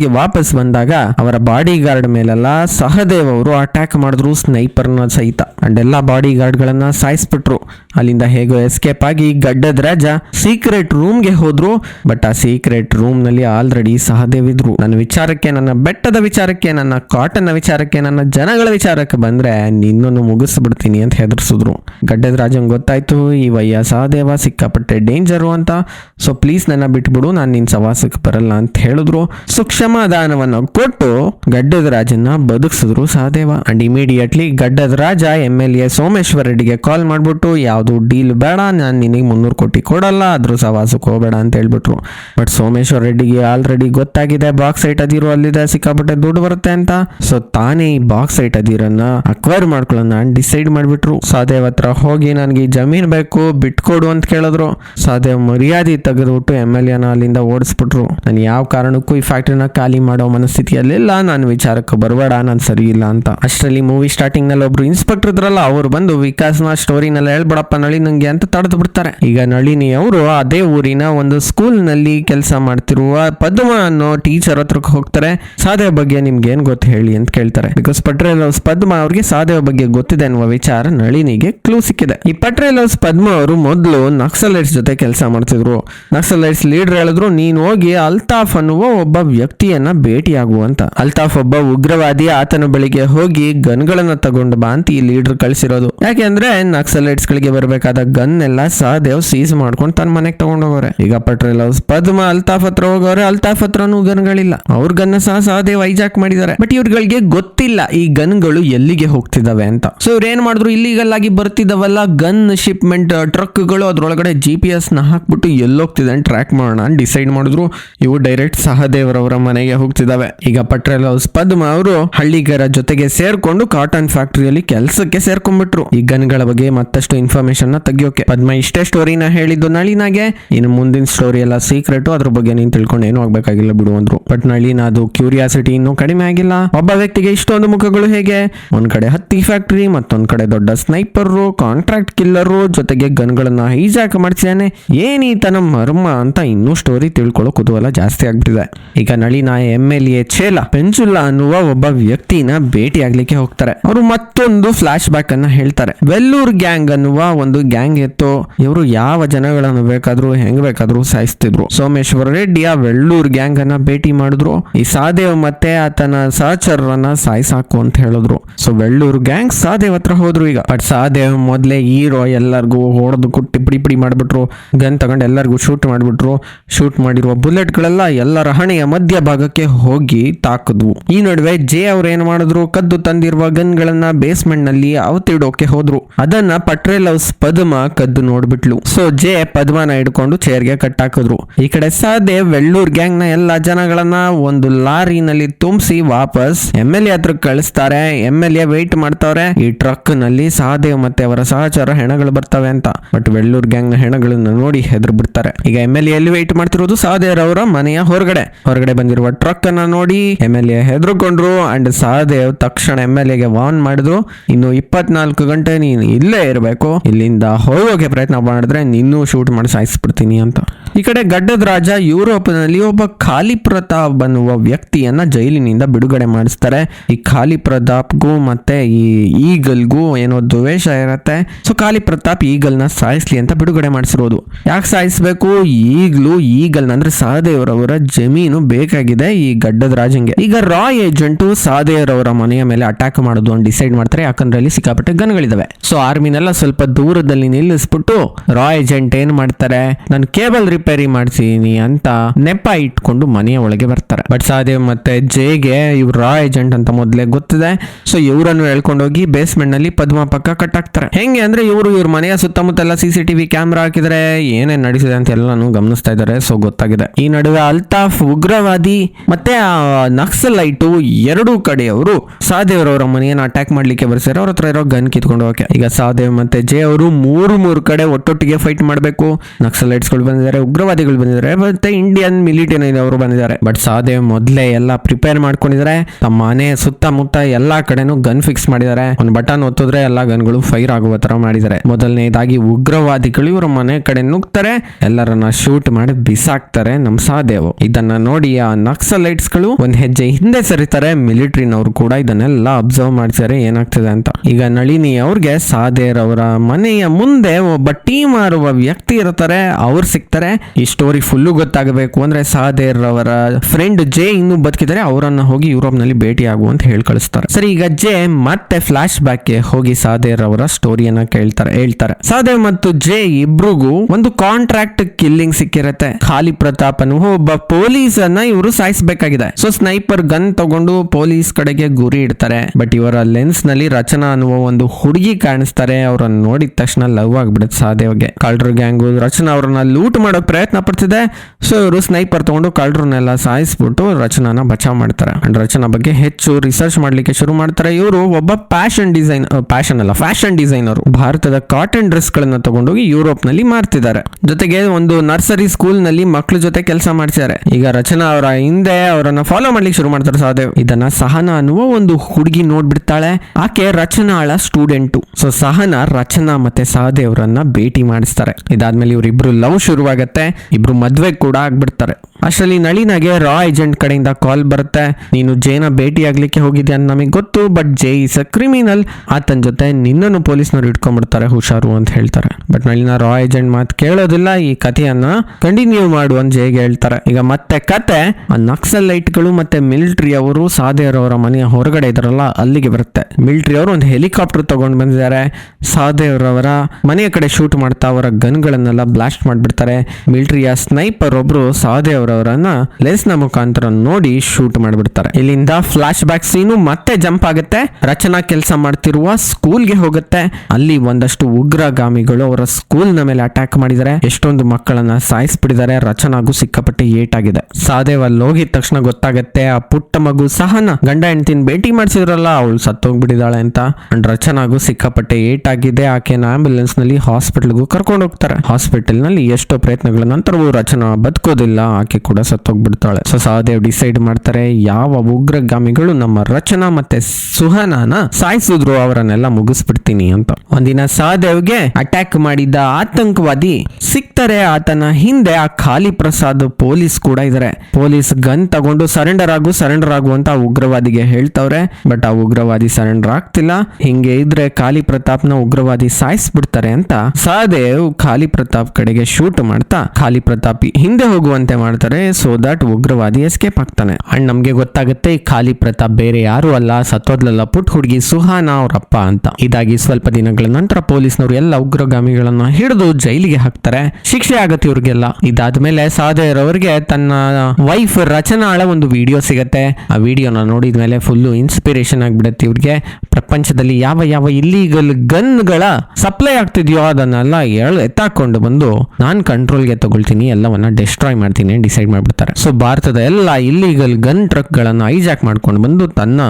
ಆಫೀಸ್ಗೆ ವಾಪಸ್ ಬಂದಾಗ ಅವರ ಬಾಡಿ ಗಾರ್ಡ್ ಮೇಲೆಲ್ಲ ಸಹದೇವ್ ಅವರು ಅಟ್ಯಾಕ್ ಮಾಡಿದ್ರು ಸ್ನೈಪರ್ನ ಸಹಿತ. ಅಂಡ್ ಎಲ್ಲ ಬಾಡಿ ಗಾರ್ಡ್ ಗಳನ್ನ ಸಾಯಿಸ್ಬಿಟ್ರು. ಅಲ್ಲಿಂದ ಹೇಗೋ ಎಸ್ಕೇಪ್ ಆಗಿ ಗಡ್ಡದ ರಾಜ ಸೀಕ್ರೆಟ್ ರೂಮ್ಗೆ ಹೋದ್ರು. ಬಟ್ ಆ ಸೀಕ್ರೆಟ್ ರೂಮ್ನಲ್ಲಿ ಆಲ್ರೆಡಿ ಸಹದೇವ್ ಇದ್ರು. ನನ್ನ ವಿಚಾರಕ್ಕೆ, ನನ್ನ ಬೆಟ್ಟದ ವಿಚಾರಕ್ಕೆ, ನನ್ನ ಕಾಟನ್ ವಿಚಾರಕ್ಕೆ, ನನ್ನ ಜನಗಳ ವಿಚಾರಕ್ಕೆ ಬಂದ್ರೆ ನಿನ್ನನ್ನು ಮುಗಿಸ್ಬಿಡ್ತೀನಿ ಅಂತ ಹೆದರ್ಸಿದ್ರು. ಗಡ್ಡದ ರಾಜನ್ ಗೊತ್ತಾಯ್ತು, ಈ ವಯ್ಯ ಸಹದೇವ ಸಿಕ್ಕಾಪಟ್ಟೆ ಡೇಂಜರು ಅಂತ. ಸೊ ಪ್ಲೀಸ್ ನನ್ನ ಬಿಟ್ಬಿಡು, ನಾನು ನಿನ್ ಸವಾಸಕ್ಕೆ ಬರಲ್ಲ ಅಂತ ಹೇಳಿದ್ರು. ಸೊ ಕ್ಷಮಾದಾನವನ್ನ ಕೊಟ್ಟು ಗಡ್ಡದ ರಾಜನ್ನ ಬದುಕಿಸಿದ್ರು ಸಹದೇವ ಅಂಡ್ ಇಮಿಡಿಯೇಟ್ಲಿ ಗಡ್ಡದ ರಾಜ ಎಂ ಎಲ್ ಎ ಸೋಮೇಶ್ವರ ರೆಡ್ಡಿಗೆ ಕಾಲ್ ಮಾಡ್ಬಿಟ್ಟು, ಯಾವುದು ಡೀಲ್ ಬೇಡ, ನಾನು ನಿನಗೆ ಮುನ್ನೂರು ಕೋಟಿ ಕೊಡಲ್ಲ, ಆದ್ರೂ ಸವಾಸಕ್ಕೆ ಹೋಗಬೇಡ ಅಂತ ಹೇಳ್ಬಿಟ್ರು. ಬಟ್ ಸೋಮೇಶ್ವರ ರೆಡ್ಡಿಗೆ ಆಲ್ರೆಡಿ ಗೊತ್ತಾಗಿದೆ ಬಾಕ್ಸ್ ಸೈಟ್ ಅದಿರು ಅಲ್ಲಿದೆ, ಸಿಕ್ಕಾಪಟ್ಟೆ ದುಡ್ಡು ಬರುತ್ತೆ ಅಂತ. ಸೊ ತಾನೇ ಈ ಬಾಕ್ಸ್ ಸೈಟ್ ಅದಿರನ್ನ ಅಕ್ವೈರ್ ಮಾಡ್ಕೊಳ್ಳೋಣ ಡಿಸೈಡ್ ಮಾಡ್ಬಿಟ್ರು. ಸಹದೇವ್ ಹತ್ರ ಹೋಗಿ ನನಗೆ ಜಮೀನ್ ಬೇಕು, ಬಿಟ್ಕೊಡು ಅಂತ ಕೇಳಿದ್ರು. ಸಹದೇವ್ ಮರ್ಯಾದೆ ತೆಗೆದುಬಿಟ್ಟು ಎಂ ಎಲ್ ಎನ ಅಲ್ಲಿಂದ ಓಡಿಸ್ಬಿಟ್ರು. ನಾನು ಯಾವ ಕಾರಣಕ್ಕೂ ಈ ಫ್ಯಾಕ್ಟ್ರಿನ ಖಾಲಿ ಮಾಡೋ ಮನಸ್ಥಿತಿಯಲ್ಲಿಲ್ಲ ನಾನು ವಿಚಾರಕ್ಕೆ ಬರಬೇಡ, ನಾನು ಸರಿ ಇಲ್ಲ ಅಂತ. ಅಷ್ಟರಲ್ಲಿ ಮೂವಿ ಸ್ಟಾರ್ಟಿಂಗ್ನಲ್ಲಿ ಒಬ್ರು ಇನ್ಸ್ಪೆಕ್ಟರ್ ಇದ್ರಲ್ಲ, ಅವರು ಬಂದು ವಿಕಾಸ್ನ ಸ್ಟೋರಿನೆಲ್ಲ ಹೇಳ್ಬಿಡಪ್ಪ ನಳಿ ನಂಗೆ ಅಂತ ತಡೆದು ಬಿಡ್ತಾರೆ. ಈಗ ನಳಿನಿ ಅವರು ಅದೇ ಊರಿನ ಒಂದು ಸ್ಕೂಲ್ನಲ್ಲಿ ಕೆಲಸ ಮಾಡ್ತಿರುವ ಪದ್ಮ ಅನ್ನೋ ಟೀಚರ್ ಹತ್ರಕ್ಕೆ ಹೋಗ್ತಾರೆ. ಸಾಧೆಯ ಬಗ್ಗೆ ನಿಮ್ಗೆ ಏನ್ ಗೊತ್ತು ಹೇಳಿ ಅಂತ ಕೇಳ್ತಾರೆ. ಬಿಕಾಸ್ ಪಟ್ರೇಲ್ ಹೌಸ್ ಪದ್ಮ ಅವ್ರಿಗೆ ಸಾಧೆಯ ಬಗ್ಗೆ ಗೊತ್ತಿದೆ ಅನ್ನುವ ವಿಚಾರ ನಳಿನಿಗೆ ಕ್ಲೂ ಸಿಕ್ಕಿದೆ. ಈ ಪಟ್ರೇಲ್ ಹೌಸ್ ಪದ್ಮ ಅವರು ಮೊದಲು ನಕ್ಸಲೈಟ್ಸ್ ಜೊತೆ ಕೆಲಸ ಮಾಡ್ತಿದ್ರು. ನಕ್ಸಲೈಟ್ಸ್ ಲೀಡರ್ ಹೇಳಿದ್ರು, ನೀನ್ ಹೋಗಿ ಅಲ್ತಾಫ್ ಅನ್ನುವ ಒಬ್ಬ ವ್ಯಕ್ತಿಯನ್ನ ಭೇಟಿಯಾಗುವಂತ ಅಲ್ತಾಫ್ ಒಬ್ಬ ಉಗ್ರವಾದಿ ಆತನ ಬಳಿಗೆ ಹೋಗಿ ಗನ್ಗಳನ್ನ ತಗೊಂಡು ಬಾ ಅಂತ ಈ ಲೀಡರ್ ಕಳಿಸಿರೋದು. ಯಾಕೆಂದ್ರೆ ನಕ್ಸಲೈಟ್ಸ್ ಗಳಿಗೆ ಬರಬೇಕಾದ ಗನ್ ಎಲ್ಲ ಸಹದೇವ್ ಸೀಸ್ ಮಾಡ್ಕೊಂಡು ತನ್ನ ಮನೆಗೆ ತಗೊಂಡೋಗೋರೆ ಈಗ ಪಟ್ರೇಲ್ ಹೌಸ್ ಪದ್ಮ ಅಲ್ತಾಫ್ ಹತ್ರ ಹೋಗೋರೆ, ಅಲ್ತಾಫ್ ಹತ್ರನೂ ಗನ್ಗಳಿಲ್ಲ. ಅವ್ರ ಗನ್ನ ಸಹ ಸಹದೇವ್ ಐಜಾಕ್ ಮಾಡಿದ್ದಾರೆ. ಬಟ್ ಇವ್ರಗಳಿಗೆ ಗೊತ್ತಿಲ್ಲ ಈ ಗನ್ಗಳು ಎಲ್ಲಿಗೆ ಹೋಗ್ತಿದಾವೆ ಅಂತ. ಸೊ ಇವ್ರು ಏನ್ ಮಾಡಿದ್ರು? ಇಲ್ಲಿಗಲ್ ಆಗಿ ಬರ್ತಿದವಲ್ಲ, ಗನ್ ಶಿಪ್ಮೆಂಟ್ ಟ್ರಕ್ಗಳು ಅದ್ರೊಳಗಡೆ ಜಿ ಪಿ ಎಸ್ನ ಹಾಕ್ಬಿಟ್ಟು ಎಲ್ಲೋಗ್ತಿದೆ ಟ್ರ್ಯಾಕ್ ಮಾಡೋಣ ಡಿಸೈಡ್ ಮಾಡಿದ್ರು. ಇವು ಡೈರೆಕ್ಟ್ ಸಹದೇವ್ರವರ ಮನೆಗೆ ಹೋಗ್ತಿದ್ದಾವೆ. ಈಗ ಪಟ್ರೇಲ್ ಹೌಸ್ ಪದ್ಮ ಅವರು ಹಳ್ಳಿಗರ ಜೊತೆಗೆ ಸೇರ್ಕೊಂಡು ಕಾಟನ್ ಫ್ಯಾಕ್ಟರಿಯಲ್ಲಿ ಕೆಲಸಕ್ಕೆ ಸೇರ್ಕೊಂಡ್ಬಿಟ್ರು. ಈ ಗನ್ಗಳ ಬಗ್ಗೆ ಮತ್ತಷ್ಟು ಇನ್ಫಾರ್ಮೇಶನ್ನ ತೆಗಿಯೋಕೆ. ಪದ್ಮ ಇಷ್ಟೇ ಸ್ಟೋರಿನ ಹೇಳಿದ್ದು ನಳಿನಾಗೆ. ಇನ್ನು ಮುಂದಿನ ಸ್ಟೋರಿ ಎಲ್ಲ ಸೀಕ್ರೆಟ್ ಅದ್ರ ಬಗ್ಗೆ ನೀನ್ ತಿಳ್ಕೊಂಡು ಏನು ಆಗ್ಬೇಕಾಗಿಲ್ಲ ಬಿಡು ಅಂದ್ರು. ಬಟ್ ನಳಿನ ಅದು ಕ್ಯೂರಿಯಾಸಿಟಿ ಇನ್ನೂ ಕಡಿಮೆ ಆಗಿಲ್ಲ. ಒಬ್ಬ ವ್ಯಕ್ತಿಗೆ ಇಷ್ಟೊಂದು ಮುಖಗಳು ಹೇಗೆ? ಒಂದ್ ಕಡೆ ಹತ್ತಿ ಫ್ಯಾಕ್ಟರಿ ಮತ್ತೊಂದ್ ಕಡೆ ದೊಡ್ಡ ಸ್ನೈಪರ್ ಕಾಂಟ್ರಾಕ್ಟ್ ಕಿಲ್ಲರ್ ಜೊತೆಗೆ ಗನ್ಗಳನ್ನ ಹೈಜಾಕ್ ಮಾಡ್ತಿದ್ದಾನೆ ಏನ್ ಈತನ ಮರ್ಮ ಅಂತ ಇನ್ನೂ ಸ್ಟೋರಿ ತಿಳ್ಕೊಳ್ಳೋ ಕುತೂಹಲ ಜಾಸ್ತಿ ಆಗ್ಬಿಟ್ಟಿದೆ. ಈಗ ನಳಿ ನಳಿನ ಎಂ ಎಲ್ ಎ ಚೇಲ ಪೆನ್ಸುಲ್ಲಾ ಅನ್ನುವ ಒಬ್ಬ ವ್ಯಕ್ತಿನ ಭೇಟಿ ಆಗ್ಲಿಕ್ಕೆ ಹೋಗ್ತಾರೆ. ಅವರು ಮತ್ತೊಂದು ಫ್ಲಾಶ್ ಬ್ಯಾಕ್ ಅನ್ನ ಹೇಳ್ತಾರೆ. ವೆಲ್ಲೂರ್ ಗ್ಯಾಂಗ್ ಅನ್ನುವ ಒಂದು ಗ್ಯಾಂಗ್ ಇತ್ತು. ಇವರು ಯಾವ ಜನಗಳನ್ನು ಬೇಕಾದ್ರೂ, ಹೆಂಗ್ ಬೇಕಾದ್ರೂ ಸಾಯಿಸ್ತಿದ್ರು. ಸೋಮೇಶ್ವರ ರೆಡ್ಡಿ ಆ ವೆಳ್ಳೂರ್ ಗ್ಯಾಂಗ್ ಅನ್ನ ಭೇಟಿ ಮಾಡಿದ್ರು. ಈ ಸಾದೇವ್ ಮತ್ತೆ ಆತನ ಸಹಚರರನ್ನ ಸಾಯಿಸಾಕು ಅಂತ ಹೇಳಿದ್ರು. ಸೊ ವೆಳ್ಳೂರ್ ಗ್ಯಾಂಗ್ ಸಾದೇವ್ ಹತ್ರ ಹೋದ್ರು ಈಗ. ಬಟ್ ಸಾದೇವ್ ಮೊದ್ಲೇ ಹೀರೋ ಎಲ್ಲರಿಗೂ ಹೊಡೆದು ಕುಟ್ಟಿ ಪುಡಿ ಪುಡಿ ಮಾಡ್ಬಿಟ್ರು. ಗನ್ ತಗೊಂಡು ಎಲ್ಲರಿಗೂ ಶೂಟ್ ಮಾಡ್ಬಿಟ್ರು. ಶೂಟ್ ಮಾಡಿರುವ ಬುಲೆಟ್ ಗಳೆಲ್ಲ ಎಲ್ಲರ ಹಣೆಯ ಮಧ್ಯ ಭಾಗಕ್ಕೆ ಹೋಗಿ ತಾಕಿದ್ವು ಈ ನಡುವೆ ಜೆ ಅವ್ರ ಏನ್ ಮಾಡಿದ್ರು? ಕದ್ದು ತಂದಿರುವ ಗನ್ ಗಳನ್ನ ಬೇಸ್ಮೆಂಟ್ನಲ್ಲಿ ಅವತ್ತಿಡೋಕೆ ಹೋದ್ರು. ಅದನ್ನ ಪಟ್ರೇಲ್ ಹೌಸ್ ಪದ್ಮ ಕದ್ದು ನೋಡ್ಬಿಟ್ಲು. ಸೊ ಜೆ ಪದ್ಮನ ಹಿಡ್ಕೊಂಡು ಚೇರ್ಗೆ ಕಟ್ಟಾಕಿದ್ರು. ಈ ಕಡೆ ಸಾದೇವ್ ವೆಳ್ಳೂರ್ ಗ್ಯಾಂಗ್ನ ಎಲ್ಲಾ ಜನಗಳನ್ನ ಒಂದು ಲಾರಿನಲ್ಲಿ ತುಂಬಿಸಿ ವಾಪಸ್ ಎಂ ಎಲ್ ಎ ಹತ್ರ ಕಳಿಸ್ತಾರೆ. ಎಂ ಎಲ್ ಎ ವೆಯ್ಟ್ ಮಾಡ್ತಾವ್ರೆ. ಈ ಟ್ರಕ್ನಲ್ಲಿ ಸಹದೇವ್ ಮತ್ತೆ ಅವರ ಸಹಚರ ಹೆಣಗಳು ಬರ್ತವೆ ಅಂತ. ಬಟ್ ವೆಳ್ಳೂರ್ ಗ್ಯಾಂಗ್ನ ಹೆಣಗಳನ್ನ ನೋಡಿ ಹೆದರ್ ಬಿಡ್ತಾರೆ ಈಗ ಎಂ ಎಲ್ ಎಲ್ಲಿ ವೆಯ್ಟ್ ಮಾಡ್ತಿರೋದು? ಸಹದೇವ್ ಅವರ ಮನೆಯ ಹೊರಗಡೆ. ಹೊರಗಡೆ ಬಂದಿರುವ ಟ್ರಕ್ ಅನ್ನ ನೋಡಿ ಎಂ ಎಲ್ ಎ ಹೆದರ್ಕೊಂಡ್ರು ಅಂಡ್ ಸಹದೇವ್ ತಕ್ಷಣ ಎಂ ಎಲ್ ಎಗೆ ವಾರ್ನ್ ಮಾಡಿದ್ರು. ಇನ್ನು ಇಪ್ಪತ್ನಾಲ್ಕು ಗಂಟೆ ನೀನು ಇಲ್ಲೇ ಇರಬೇಕು. ಇಲ್ಲಿಂದ ಹೋಗೋಕೆ ಪ್ರಯತ್ನ ಮಾಡಿದ್ರೆ ನಿನ್ನೂ ಶೂಟ್ ಮಾಡಿ ಸಾಯಿಸ್ಬಿಡ್ತೀನಿ ಅಂತ. ಈ ಕಡೆ ಗಡ್ಡದ ರಾಜ ಯುರೋಪ್ನಲ್ಲಿ ಒಬ್ಬ ಖಾಲಿ ಪ್ರತಾಪ್ ಅನ್ನುವ ವ್ಯಕ್ತಿಯನ್ನ ಜೈಲಿನಿಂದ ಬಿಡುಗಡೆ ಮಾಡಿಸ್ತಾರೆ. ಈ ಖಾಲಿ ಪ್ರತಾಪ್ಗೂ ಮತ್ತೆ ಈ ಈಗಲ್ಗೂ ಏನೋ ದ್ವೇಷ ಇರತ್ತೆ. ಸೊ ಖಾಲಿ ಪ್ರತಾಪ್ ಈಗಲ್ನ ಸಾಯಿಸ್ಲಿ ಅಂತ ಬಿಡುಗಡೆ ಮಾಡಿಸಿರೋದು. ಯಾಕೆ ಸಾಯಿಸ್ಬೇಕು? ಈಗಲೂ ಈಗಲ್ನ ಅಂದ್ರೆ ಸಹದೇವ್ರವರ ಜಮೀನು ಬೇಕಾಗಿದೆ ಈ ಗಡ್ಡದ ರಾಜಂಗೆ ಈಗ ರಾ ಏಜೆಂಟು ಅವರ ಮನೆಯ ಮೇಲೆ ಅಟ್ಯಾಕ್ ಮಾಡೋದು ಅಂತ ಡಿಸೈಡ್ ಮಾಡ್ತಾರೆ, ಯಾಕಂದ್ರೆ ಅಲ್ಲಿ ಸಿಕ್ಕಾಪಟ್ಟೆ ಗನ್ಗಳಿದಾವೆ. ಸೊ ಆರ್ಮಿನೆಲ್ಲ ಸ್ವಲ್ಪ ದೂರದಲ್ಲಿ ನಿಲ್ಲಿಸ್ಬಿಟ್ಟು ರಾ ಏಜೆಂಟ್ ಏನ್ ಮಾಡ್ತಾರೆ, ನಾನು ಕೇಬಲ್ ರಿಪೇರಿ ಮಾಡ್ತೀನಿ ಅಂತ ನೆಪ ಇಟ್ಕೊಂಡು ಮನೆಯ ಒಳಗೆ ಬರ್ತಾರೆ. ಬಟ್ ಸಾದೇವ್ ಮತ್ತೆ ಜೇಗೆ ಇವ್ರು ರಾ ಏಜೆಂಟ್ ಅಂತ ಮೊದಲೇ ಗೊತ್ತಿದೆ. ಸೊ ಇವರನ್ನು ಹೇಳ್ಕೊಂಡೋಗಿ ಬೇಸ್ಮೆಂಟ್ನಲ್ಲಿ ಪದ್ಮ ಪಕ್ಕ ಕಟ್ಟಾಕ್ತಾರೆ. ಹೆಂಗೆ ಅಂದ್ರೆ ಇವರು ಇವ್ರ ಮನೆಯ ಸುತ್ತಮುತ್ತ ಎಲ್ಲ ಸಿ ಸಿ ಟಿವಿ ಕ್ಯಾಮ್ರಾ ಹಾಕಿದ್ರೆ ಏನೇನ್ ನಡೆಸಿದೆ ಅಂತ ಎಲ್ಲಾನು ಗಮನಿಸ್ತಾ ಇದ್ದಾರೆ. ಸೊ ಗೊತ್ತಾಗಿದೆ. ಈ ನಡುವೆ ಅಲ್ತಾಫ್ ಉಗ್ರವಾದಿ ಮತ್ತೆ ಆ ನಕ್ಸಲೈಟು ಎರಡು ಕಡೆಯವರು ಸಹದೇವ್ರವರ ಮನೆಯನ್ನ ಅಟ್ಯಾಕ್ ಮಾಡ್ಲಿಕ್ಕೆ ಬರ್ತಾರೆ ಅವ್ರ ಹತ್ರ ಇರೋ ಗನ್ ಕಿತ್ಕೊಂಡು ಹೋಗಕ್ಕೆ. ಈಗ ಸಹದೇವ್ ಮತ್ತೆ ಜೇ ಅವರು ಮೂರು ಮೂರು ಕಡೆ ಒಟ್ಟೊಟ್ಟಿಗೆ ಫೈಟ್ ಮಾಡಬೇಕು. ನಕ್ಸಲೈಟ್ಸ್ಗಳು ಬಂದಿದ್ದಾರೆ, ಉಗ್ರವಾದಿಗಳು ಬಂದಿದ್ದಾರೆ, ಮತ್ತೆ ಇಂಡಿಯನ್ ಮಿಲಿಟರಿ ಅವರು ಬಂದಿದ್ದಾರೆ. ಬಟ್ ಸಹದೇವ್ ಮೊದಲೇ ಎಲ್ಲ ಪ್ರಿಪೇರ್ ಮಾಡ್ಕೊಂಡಿದ್ದಾರೆ. ತಮ್ಮ ಮನೆ ಸುತ್ತಮುತ್ತ ಎಲ್ಲಾ ಕಡೆನೂ ಗನ್ ಫಿಕ್ಸ್ ಮಾಡಿದ್ದಾರೆ. ಒಂದು ಬಟನ್ ಒತ್ತಿದ್ರೆ ಎಲ್ಲಾ ಗನ್ಗಳು ಫೈರ್ ಆಗುವ ತರ ಮಾಡಿದ್ದಾರೆ. ಮೊದಲನೇದಾಗಿ ಉಗ್ರವಾದಿಗಳು ಇವರ ಮನೆ ಕಡೆ ನುಗ್ತಾರೆ. ಎಲ್ಲರನ್ನ ಶೂಟ್ ಮಾಡಿ ಬಿಸಾಕ್ತಾರೆ ನಮ್ ಸಹದೇವ್ ಇದನ್ನ ನೋಡಿ ಆ ನಕ್ಸಲೈಟ್ಸ್ಗಳು ಒಂದ್ ಹೆಜ್ಜೆ ಹಿಂದೆ ಸರಿತಾರೆ. ಮಿಲಿಟರಿನವ್ರು ಕೂಡ ಇದನ್ನೆಲ್ಲ ಅಬ್ಸರ್ವ್ ಮಾಡ್ತಾರೆ ಏನಾಗ್ತದೆ ಅಂತ. ಈಗ ನಳಿನಿ ಅವ್ರಿಗೆ ಸಾದೇರ್ ಅವರ ಮನೆಯ ಮುಂದೆ ಒಬ್ಬ ಟೀಮ್ ಆರುವ ವ್ಯಕ್ತಿ ಇರ್ತಾರೆ. ಅವ್ರು ಸಿಗ್ತಾರೆ. ಈ ಸ್ಟೋರಿ ಫುಲ್ಲು ಗೊತ್ತಾಗಬೇಕು ಅಂದ್ರೆ ಸಾದೇರ್ ಅವರ ಫ್ರೆಂಡ್ ಜೆ ಇನ್ನು ಬದುಕಿದರೆ ಅವರನ್ನ ಹೋಗಿ ಯುರೋಪ್ನಲ್ಲಿ ಭೇಟಿ ಆಗು ಅಂತ ಹೇಳಿ ಕಳಿಸ್ತಾರೆ. ಸರಿ, ಈಗ ಜೆ ಮತ್ತೆ ಫ್ಲಾಶ್ ಬ್ಯಾಕ್ಗೆ ಹೋಗಿ ಸಾದೇರ್ ಅವರ ಸ್ಟೋರಿಯನ್ನ ಕೇಳ್ತಾರೆ, ಹೇಳ್ತಾರೆ. ಸಾದೇ ಮತ್ತು ಜೆ ಇಬ್ರಿಗೂ ಒಂದು ಕಾಂಟ್ರಾಕ್ಟ್ ಕಿಲ್ಲಿಂಗ್ ಸಿಕ್ಕಿರತ್ತೆ. ಖಾಲಿ ಪ್ರತಾಪನು ಒಬ್ಬ ಪೊಲೀಸ್ ಅನ್ನ ಇವರು ಸಾಯಿಸಬೇಕಾಗಿದೆ. ಸೊ ಸ್ನೈಪರ್ ಗನ್ ತಗೊಂಡು ಪೊಲೀಸ್ ಕಡೆಗೆ ಗುರಿ ಇಡ್ತಾರೆ. ಬಟ್ ಇವರ ಲೆನ್ಸ್ನಲ್ಲಿ ರಚನಾ ಅನ್ನುವ ಒಂದು ಹುಡುಗಿ ಕಾಣಿಸ್ತಾರೆ. ಅವರನ್ನ ನೋಡಿದ ತಕ್ಷಣ ಲವ್ ಆಗ್ಬಿಡುತ್ತೆ ಸಾದೇವ್ಗೆ. ಕಳ್ಳರು ಗ್ಯಾಂಗು ರಚನಾ ಅವ್ರನ್ನ ಲೂಟ್ ಮಾಡೋಕ್ ಪ್ರಯತ್ನ ಪಡ್ತಿದೆ. ಸೊ ಇವರು ಸ್ನೈಪರ್ ತಗೊಂಡು ಕಳ್ಳರನ್ನೆಲ್ಲ ಸಾಯಿಸ್ಬಿಟ್ಟು ರಚನಾನ ಬಚಾವ್ ಮಾಡ್ತಾರೆ. ಅಂಡ್ ರಚನಾ ಬಗ್ಗೆ ಹೆಚ್ಚು ರಿಸರ್ಚ್ ಮಾಡ್ಲಿಕ್ಕೆ ಶುರು ಮಾಡ್ತಾರೆ. ಇವರು ಒಬ್ಬ ಫ್ಯಾಷನ್ ಡಿಸೈನ್ ಫ್ಯಾಷನ್ ಅಲ್ಲ ಫ್ಯಾಷನ್ ಡಿಸೈನರ್ ಭಾರತದ ಕಾಟನ್ ಡ್ರೆಸ್ ಗಳನ್ನ ತಗೊಂಡೋಗಿ ಯುರೋಪ್ನಲ್ಲಿ ಮಾರ್ತಿದ್ದಾರೆ. ಜೊತೆಗೆ ಒಂದು ನರ್ಸರಿ ಸ್ಕೂಲ್ನಲ್ಲಿ ಮಕ್ಕಳ ಜೊತೆ ಕೆಲಸ ಮಾಡ್ತಿದ್ದಾರೆ. ಈಗ ರಚನಾ ಅವರ ಹಿಂದೆ ಅವರನ್ನ ಫಾಲೋ ಮಾಡ್ಲಿಕ್ಕೆ ಶುರು ಮಾಡ್ತಾರೆ ಸಹದೇವ್. ಇದನ್ನ ಸಹನ ಅನ್ನುವ ಒಂದು ಹುಡುಗಿ ನೋಡ್ಬಿಡ್ತಾಳೆ. ಆಕೆ ರಚನಾಳ ಸ್ಟೂಡೆಂಟು ಸೊ ಸಹನ, ರಚನಾ ಮತ್ತೆ ಸಹದೇವ್ರನ್ನ ಭೇಟಿ ಮಾಡಿಸ್ತಾರೆ. ಇದಾದ್ಮೇಲೆ ಇವರಿಬ್ರು ಲವ್ ಶುರುವಾಗತ್ತೆ. ಇಬ್ರು ಮದ್ವೆ ಕೂಡ ಆಗ್ಬಿಡ್ತಾರೆ. ಅಷ್ಟರಲ್ಲಿ ನಳಿನಾಗೆ ರಾ ಏಜೆಂಟ್ ಕಡೆಯಿಂದ ಕಾಲ್ ಬರುತ್ತೆ. ನೀನು ಜೈನ ಭೇಟಿ ಆಗ್ಲಿಕ್ಕೆ ಹೋಗಿದ್ಯಾ ಅಂತ ನಮಗೆ ಗೊತ್ತು but Jay is a criminal ಆತನ ಜೊತೆ ನಿನ್ನನ್ನು ಪೊಲೀಸ್ನವ್ರು ಇಟ್ಕೊಂಡ್ಬಿಡ್ತಾರೆ ಹುಷಾರು ಅಂತ ಹೇಳ್ತಾರೆ. ಬಟ್ ನಳಿನ ರಾ ಏಜೆಂಟ್ ಮಾತು ಕೇಳೋದಿಲ್ಲ, ಈ ಕಥೆಯನ್ನ ಕಂಟಿನ್ಯೂ ಮಾಡು ಅಂತ ಜೇಗೆ ಹೇಳ್ತಾರೆ. ಈಗ ಮತ್ತೆ ಕತೆ ನಕ್ಸಲೈಟ್ಗಳು ಮತ್ತೆ ಮಿಲಿಟ್ರಿ ಅವರು ಸಾದೇರ್ ಅವರ ಮನೆಯ ಹೊರಗಡೆ ಇದಾರಲ್ಲ ಅಲ್ಲಿಗೆ ಬರುತ್ತೆ. ಮಿಲಿಟ್ರಿ ಅವರು ಒಂದು ಹೆಲಿಕಾಪ್ಟರ್ ತಗೊಂಡು ಬಂದಿದ್ದಾರೆ. ಸಾದೇವ್ರವರ ಮನೆಯ ಕಡೆ ಶೂಟ್ ಮಾಡ್ತಾ ಅವರ ಗನ್ಗಳನ್ನೆಲ್ಲ ಬ್ಲಾಸ್ಟ್ ಮಾಡಿಬಿಡ್ತಾರೆ. ಮಿಲಿಟರಿಯ ಸ್ನೈಪರ್ ಒಬ್ರು ಸಹದೇವ್ರವರನ್ನ ಲೆನ್ಸ್ನ ಮುಖಾಂತರ ನೋಡಿ ಶೂಟ್ ಮಾಡಿಬಿಡ್ತಾರೆ. ಇಲ್ಲಿಂದ ಫ್ಲಾಶ್ ಬ್ಯಾಕ್ ಸೀನು ಮತ್ತೆ ಜಂಪ್ ಆಗುತ್ತೆ. ರಚನಾ ಕೆಲಸ ಮಾಡ್ತಿರುವ ಸ್ಕೂಲ್ಗೆ ಹೋಗುತ್ತೆ. ಅಲ್ಲಿ ಒಂದಷ್ಟು ಉಗ್ರಗಾಮಿಗಳು ಅವರ ಸ್ಕೂಲ್ನ ಮೇಲೆ ಅಟ್ಯಾಕ್ ಮಾಡಿದ್ದಾರೆ. ಎಷ್ಟೊಂದು ಮಕ್ಕಳನ್ನ ಸಾಯಿಸ್ಬಿಟ್ಟಿದ್ದಾರೆ. ರಚನಾಗೂ ಸಿಕ್ಕಾಪಟ್ಟೆ ಏಟಾಗಿದೆ. ಸಾದೇವ್ ಅಲ್ಲಿ ಹೋಗಿದ ತಕ್ಷಣ ಗೊತ್ತಾಗತ್ತೆ, ಆ ಪುಟ್ಟ ಮಗು ಸಹನ. ಗಂಡ ಹೆಂಡತಿನ ಭೇಟಿ ಮಾಡಿಸಿದ್ರಲ್ಲ, ಅವಳು ಸತ್ತೋಗ್ಬಿಟ್ಟಿದ್ದಾಳೆ ಅಂತ. ಅಂಡ್ ರಚನಾಗೂ ಸಿಕ್ಕಾಪಟ್ಟೆ ಏಟಾಗಿದೆ. ಆಕೆನ ಆಂಬ್ಯುಲೆನ್ಸ್ನಲ್ಲಿ ಹಾಸ್ಪಿಟಲ್ಗೂ ಕರ್ಕೊಂಡು ಹೋಗ್ತಾರೆ. ಹಾಸ್ಪಿಟಲ್ನಲ್ಲಿ ಎಷ್ಟೋ ಪ್ರಯತ್ನಗಳ ನಂತರವೂ ರಚನಾ ಬದುಕೋದಿಲ್ಲ, ಆಕೆ ಕೂಡ ಸತ್ತೋಗ್ಬಿಡ್ತಾಳೆ. ಸೊ ಸಹದೇವ್ ಡಿಸೈಡ್ ಮಾಡ್ತಾರೆ, ಯಾವ ಉಗ್ರಗಾಮಿಗಳು ನಮ್ಮ ರಚನಾ ಮತ್ತೆ ಸುಹನಾನ ಸಾಯಿಸಿದ್ರು, ಅವರನ್ನೆಲ್ಲ ಮುಗಿಸ್ಬಿಡ್ತೀನಿ ಅಂತ. ಒಂದಿನ ಸಹದೇವ್ಗೆ ಅಟ್ಯಾಕ್ ಮಾಡಿದ್ದ ಆತಂಕವಾದಿ ಸಿಕ್ತ ನೋಡ್ತಾರೆ ಆತನ ಹಿಂದೆ ಆ ಖಾಲಿ ಪ್ರಸಾದ್ ಪೊಲೀಸ್ ಕೂಡ ಇದಾರೆ. ಪೊಲೀಸ್ ಗನ್ ತಗೊಂಡು ಸರೆಂಡರ್ ಆಗು ಸರೆಂಡರ್ ಆಗು ಅಂತ ಉಗ್ರವಾದಿಗೆ ಹೇಳ್ತವ್ರೆ. ಬಟ್ ಆ ಉಗ್ರವಾದಿ ಸರೆಂಡರ್ ಆಗ್ತಿಲ್ಲ ಹಿಂಗೆ ಇದ್ರೆ ಖಾಲಿ ಪ್ರತಾಪ್ನ ಉಗ್ರವಾದಿ ಸಾಯಿಸ್ಬಿಡ್ತಾರೆ ಅಂತ ಸಹದೇವ್ ಖಾಲಿ ಪ್ರತಾಪ್ ಕಡೆಗೆ ಶೂಟ್ ಮಾಡ್ತಾ, ಖಾಲಿ ಪ್ರತಾಪ್ ಹಿಂದೆ ಹೋಗುವಂತೆ ಮಾಡ್ತಾರೆ ಸೊ ದಟ್ ಉಗ್ರವಾದಿ ಎಸ್ಕೇಪ್ ಆಗ್ತಾನೆ. ಅಂಡ್ ನಮ್ಗೆ ಗೊತ್ತಾಗುತ್ತೆ ಈ ಖಾಲಿ ಪ್ರತಾಪ್ ಬೇರೆ ಯಾರು ಅಲ್ಲ, ಸತ್ತೋದ್ಲಲ್ಲ ಪುಟ್ ಹುಡುಗಿ ಸುಹಾನಾ ಅವರಪ್ಪ ಅಂತ. ಇದಾಗಿ ಸ್ವಲ್ಪ ದಿನಗಳ ನಂತರ ಪೊಲೀಸ್ನವರು ಎಲ್ಲ ಉಗ್ರಗಾಮಿಗಳನ್ನ ಹಿಡಿದು ಜೈಲಿಗೆ ಹಾಕ್ತಾರೆ. ಶಿಕ್ಷೆ ಆಗುತ್ತೆ ಇವ್ರಿಗೆಲ್ಲ. ಇದಾದ್ಮೇಲೆ ಸಹದೇವ್ ಅವರಿಗೆ ತನ್ನ ವೈಫ್ ರಚನಾಳ ಒಂದು ವಿಡಿಯೋ ಸಿಗತ್ತೆ. ಆ ವಿಡಿಯೋನ ನೋಡಿದ್ಮೇಲೆ ಫುಲ್ಲು ಇನ್ಸ್ಪಿರೇಷನ್ ಆಗ್ಬಿಡತ್ತೆ ಇವ್ರಿಗೆ. ಪ್ರಪಂಚದಲ್ಲಿ ಯಾವ ಯಾವ ಇಲ್ಲೀಗಲ್ ಗನ್ಗಳ ಸಪ್ಲೈ ಆಗ್ತಿದ್ಯೋ ಅದನ್ನೆಲ್ಲ ಎತ್ತಾಕೊಂಡು ಬಂದು ನಾನು ಕಂಟ್ರೋಲ್ಗೆ ತಗೊಳ್ತೀನಿ, ಎಲ್ಲವನ್ನ ಡಿಸ್ಟ್ರಾಯ್ ಮಾಡ್ತೀನಿ ಡಿಸೈಡ್ ಮಾಡ್ಬಿಡ್ತಾರೆ. ಸೊ ಭಾರತದ ಎಲ್ಲ ಇಲ್ಲಿಗಲ್ ಗನ್ ಟ್ರಕ್ ಗಳನ್ನ ಐಜಾಕ್ ಮಾಡ್ಕೊಂಡು ಬಂದು ತನ್ನ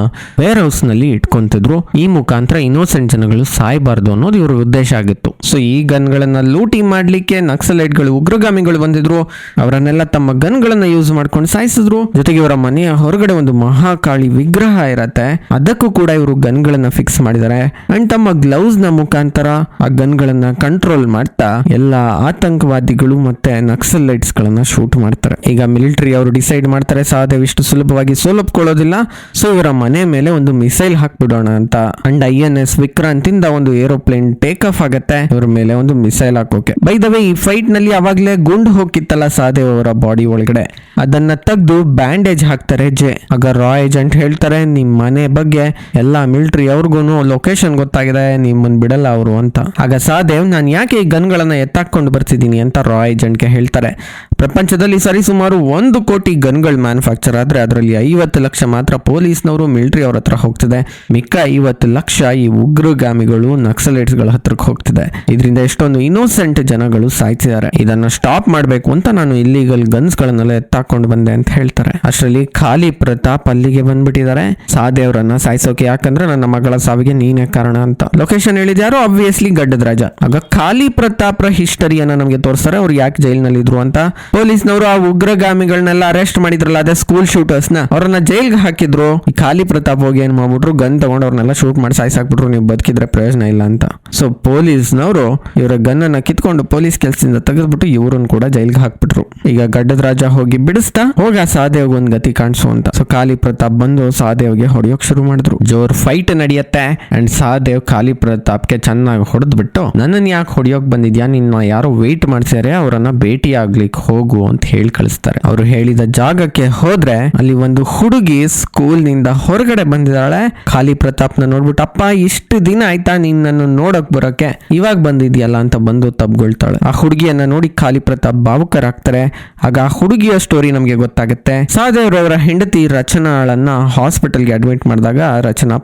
ವೇರ್ ಹೌಸ್ನಲ್ಲಿ ಇಟ್ಕೊಂತಿದ್ರು. ಈ ಮುಖಾಂತರ ಇನ್ನೋಸೆಂಟ್ ಜನಗಳು ಸಾಯಬಾರ್ದು ಅನ್ನೋದು ಇವ್ರ ಉದ್ದೇಶ ಆಗಿತ್ತು. ಸೊ ಈ ಗನ್ಗಳನ್ನ ಲೂಟಿ ಮಾಡ್ಲಿಕ್ಕೆ ನಕ್ಸಲೈಟ್ಗಳು ಉಗ್ರಗಾಮಿಗಳು ಬಂದಿದ್ರು. ಅವರನ್ನೆಲ್ಲ ತಮ್ಮ ಗನ್ಗಳನ್ನ ಯೂಸ್ ಮಾಡ್ಕೊಂಡು ಸಾಯಿಸಿದ್ರು. ಜೊತೆಗೆ ಇವರ ಮನೆಯ ಹೊರಗಡೆ ಒಂದು ಮಹಾಕಾಳಿ ವಿಗ್ರಹ ಇರತ್ತೆ. ಅದಕ್ಕೂ ಕೂಡ ಇವರು ಗನ್ಗಳನ್ನ ಫಿಕ್ಸ್ ಮಾಡಿದ್ದಾರೆ ಅಂಡ್ ತಮ್ಮ ಗ್ಲೌಸ್ನ ಮುಖಾಂತರ ಆ ಗನ್ಗಳನ್ನ ಕಂಟ್ರೋಲ್ ಮಾಡ್ತಾ ಎಲ್ಲ ಆತಂಕವಾದಿಗಳು ಮತ್ತೆ ನಕ್ಸಲೈಟ್ಸ್ ಗಳನ್ನ ಶೂಟ್ ಮಾಡ್ತಾರೆ. ಈಗ ಮಿಲಿಟರಿ ಅವರು ಡಿಸೈಡ್ ಮಾಡ್ತಾರೆ ಸಹದೇವ್ ಇಷ್ಟು ಸುಲಭವಾಗಿ ಸೋಲಪ್ಕೊಳ್ಳೋದಿಲ್ಲ. ಸೊ ಇವರ ಮನೆ ಮೇಲೆ ಒಂದು ಮಿಸೈಲ್ ಹಾಕ್ಬಿಡೋಣ ಅಂತ. ಅಂಡ್ ಐ ಎನ್ ಎಸ್ ವಿಕ್ರಾಂತಿಂದ ಒಂದು ಏರೋಪ್ಲೇನ್ ಟೇಕ್ ಆಫ್ ಆಗತ್ತೆ. ಇವ್ರ ಮೇಲೆ ಒಂದು ಮಿಸೈಲ್ ಹಾಕೋಕೆ. ಬೈ ದ ವೇ ಈ ಫೈಟ್ ನಲ್ಲಿ ಅವಾಗ್ಲೇ ಗುಂಡು ಹೋಗಿತ್ತಲ್ಲ ಸಾದೇವ್ ಅವರ ಬಾಡಿ ಒಳಗಡೆ. ಅದನ್ನ ತೆಗೆದು ಬ್ಯಾಂಡೇಜ್ ಹಾಕ್ತಾರೆ ಜೆ. ಆಗ ರಾ ಏಜೆಂಟ್ ಹೇಳ್ತಾರೆ ನಿಮ್ಮ ಮನೆ ಬಗ್ಗೆ ಎಲ್ಲ ಮಿಲ್ಟ್ರಿ ಅವ್ರಿಗೂ ಲೊಕೇಶನ್ ಗೊತ್ತಾಗಿದೆ ನಿಮ್ಮನ್ನ ಬಿಡಲ್ಲ ಅವರು ಅಂತ. ಆಗ ಸಾದೇವ್, ನಾನು ಯಾಕೆ ಈ ಗನ್ಗಳನ್ನ ಎತ್ತಾಕೊಂಡು ಬರ್ತಿದ್ದೀನಿ ಅಂತ ರಾ ಏಜೆಂಟ್ಗೆ ಹೇಳ್ತಾರೆ. ಪ್ರಪಂಚದಲ್ಲಿ ಸರಿಸುಮಾರು ಒಂದು ಕೋಟಿ ಗನ್ಗಳು ಮ್ಯಾನುಫ್ಯಾಕ್ಚರ್ ಆದ್ರೆ ಅದರಲ್ಲಿ ಐವತ್ತು ಲಕ್ಷ ಮಾತ್ರ ಪೊಲೀಸ್ನವರು ಮಿಲ್ಟ್ರಿ ಅವ್ರ ಹತ್ರ ಹೋಗ್ತಿದೆ. ಮಿಕ್ಕ ಐವತ್ತು ಲಕ್ಷ ಈ ಉಗ್ರಗಾಮಿಗಳು ನಕ್ಸಲೈಟ್ಸ್ಗಳ ಹತ್ರಕ್ಕೆ ಹೋಗ್ತಿದೆ. ಇದರಿಂದ ಎಷ್ಟೊಂದು ಇನ್ನೋಸೆಂಟ್ ಜನಗಳು ಇದನ್ನ ಸ್ಟಾಪ್ ಮಾಡಬೇಕು ಅಂತ ನಾನು ಇಲ್ಲಿಗಲ್ ಗನ್ಸ್ ಗಳನ್ನೆಲ್ಲ ಎತ್ತಾಕೊಂಡು ಬಂದೆ ಅಂತ ಹೇಳ್ತಾರೆ. ಅಷ್ಟರಲ್ಲಿ ಖಾಲಿ ಪ್ರತಾಪ್ ಅಲ್ಲಿಗೆ ಬಂದ್ಬಿಟ್ಟಿದ್ದಾರೆ. ಸಾದೇವ್ರನ್ನ ಸಾಯಿಸೋಕೆ ಯಾಕಂದ್ರೆ ನನ್ನ ಮಗಳ ಸಾವಿಗೆ ನೀನೇ ಕಾರಣ ಅಂತ. ಲೊಕೇಶನ್ ಹೇಳಿದ್ಯಾರು? ಅಬ್ವಿಯಸ್ಲಿ ಗಡ್ಡದ ರಾಜ. ಆಗ ಖಾಲಿ ಪ್ರತಾಪ್ರ ಹಿಸ್ಟರಿಯನ್ನ ನಮಗೆ ತೋರಿಸ್ತಾರೆ. ಅವ್ರು ಯಾಕೆ ಜೈಲ್ನಲ್ಲಿ ಇದ್ರು ಅಂತ. ಪೊಲೀಸ್ನವರು ಆ ಉಗ್ರಗಾಮಿಗಳನ್ನೆಲ್ಲ ಅರೆಸ್ಟ್ ಮಾಡಿದ್ರಲ್ಲ, ಅದೇ ಸ್ಕೂಲ್ ಶೂಟರ್ಸ್ನ. ಅವ್ರನ್ನ ಜೈಲ್ಗೆ ಹಾಕಿದ್ರು. ಈ ಖಾಲಿ ಪ್ರತಾಪ್ ಹೋಗಿ ಏನ್ ಮಾಡ್ಬಿಟ್ರು? ಗನ್ ತಗೊಂಡು ಅವ್ರನ್ನೆಲ್ಲ ಶೂಟ್ ಮಾಡಿ ಸಾಯಿಸಾಕ್ಬಿಟ್ರು. ನೀವು ಬದುಕಿದ್ರೆ ಪ್ರಯೋಜನ ಇಲ್ಲ ಅಂತ. ಸೊ ಪೊಲೀಸ್ನವರು ಇವರ ಗನ್ ಅನ್ನ ಕಿತ್ಕೊಂಡು ಪೊಲೀಸ್ ಕೆಲಸದಿಂದ ತೆಗೆದ್ಬಿಟ್ಟು ಇವ್ರನ್ನ ಕೂಡ ಜೈಲಿಗೆ ಹಾಕ್ಬಿಟ್ರು. ಈಗ ಗಡ್ಡದ ರಾಜ ಹೋಗಿ ಬಿಡಿಸ್ತಾ ಹೋಗ ಸಹದೇವ್ ಒಂದ್ ಗತಿ ಕಾಣಿಸು ಅಂತ. ಸೊ ಖಾಲಿ ಪ್ರತಾಪ್ ಬಂದು ಸಹದೇವ್ಗೆ ಹೊಡೆಯೋಕ್ ಶುರು ಮಾಡಿದ್ರು. ಜೋರ್ ಫೈಟ್ ನಡೆಯುತ್ತೆ ಅಂಡ್ ಸಹದೇವ್ ಖಾಲಿ ಪ್ರತಾಪ್ಗೆ ಚೆನ್ನಾಗಿ ಹೊಡೆದ್ಬಿಟ್ಟು, ನನ್ನನ್ ಯಾಕೆ ಹೊಡಿಯೋಕ್ ಬಂದಿದ್ಯಾ? ನಿನ್ನ ಯಾರೋ ವೇಟ್ ಮಾಡ್ಸ್ಯಾರೆ, ಅವರನ್ನ ಭೇಟಿ ಆಗ್ಲಿಕ್ಕೆ ಹೋಗು ಅಂತ ಹೇಳಿ ಕಳಿಸ್ತಾರೆ. ಅವರು ಹೇಳಿದ ಜಾಗಕ್ಕೆ ಹೋದ್ರೆ ಅಲ್ಲಿ ಒಂದು ಹುಡುಗಿ ಸ್ಕೂಲ್ನಿಂದ ಹೊರಗಡೆ ಬಂದಿದ್ದಾಳೆ. ಖಾಲಿ ಪ್ರತಾಪ್ನ ನೋಡ್ಬಿಟ್ಟು, ಅಪ್ಪ, ಇಷ್ಟು ದಿನ ಆಯ್ತಾ ನಿನ್ನನ್ನು ನೋಡಕ್ ಬರೋಕೆ ಇವಾಗ ಬಂದಿದ್ಯಲ್ಲ? ಅಂತ ಬಂದು ತಬ್ಗೊಳ್ತಾಳೆ. ಆ ಹುಡುಗಿಯನ್ನ ನೋಡಿ ಖಾಲಿ ಪ್ರತಾಪ್ ಭಾವುಕರಾಗ್ತಾರೆ. ಆಗ ಹುಡುಗಿಯ ಸ್ಟೋರಿ ನಮಗೆ ಗೊತ್ತಾಗುತ್ತೆ. ಸಹದೇವ್ ಅವರ ಹೆಂಡತಿ ರಚನಾಳನ್ನ ಹಾಸ್ಪಿಟಲ್ಗೆ ಅಡ್ಮಿಟ್ ಮಾಡಿದಾಗ ರಚನಾ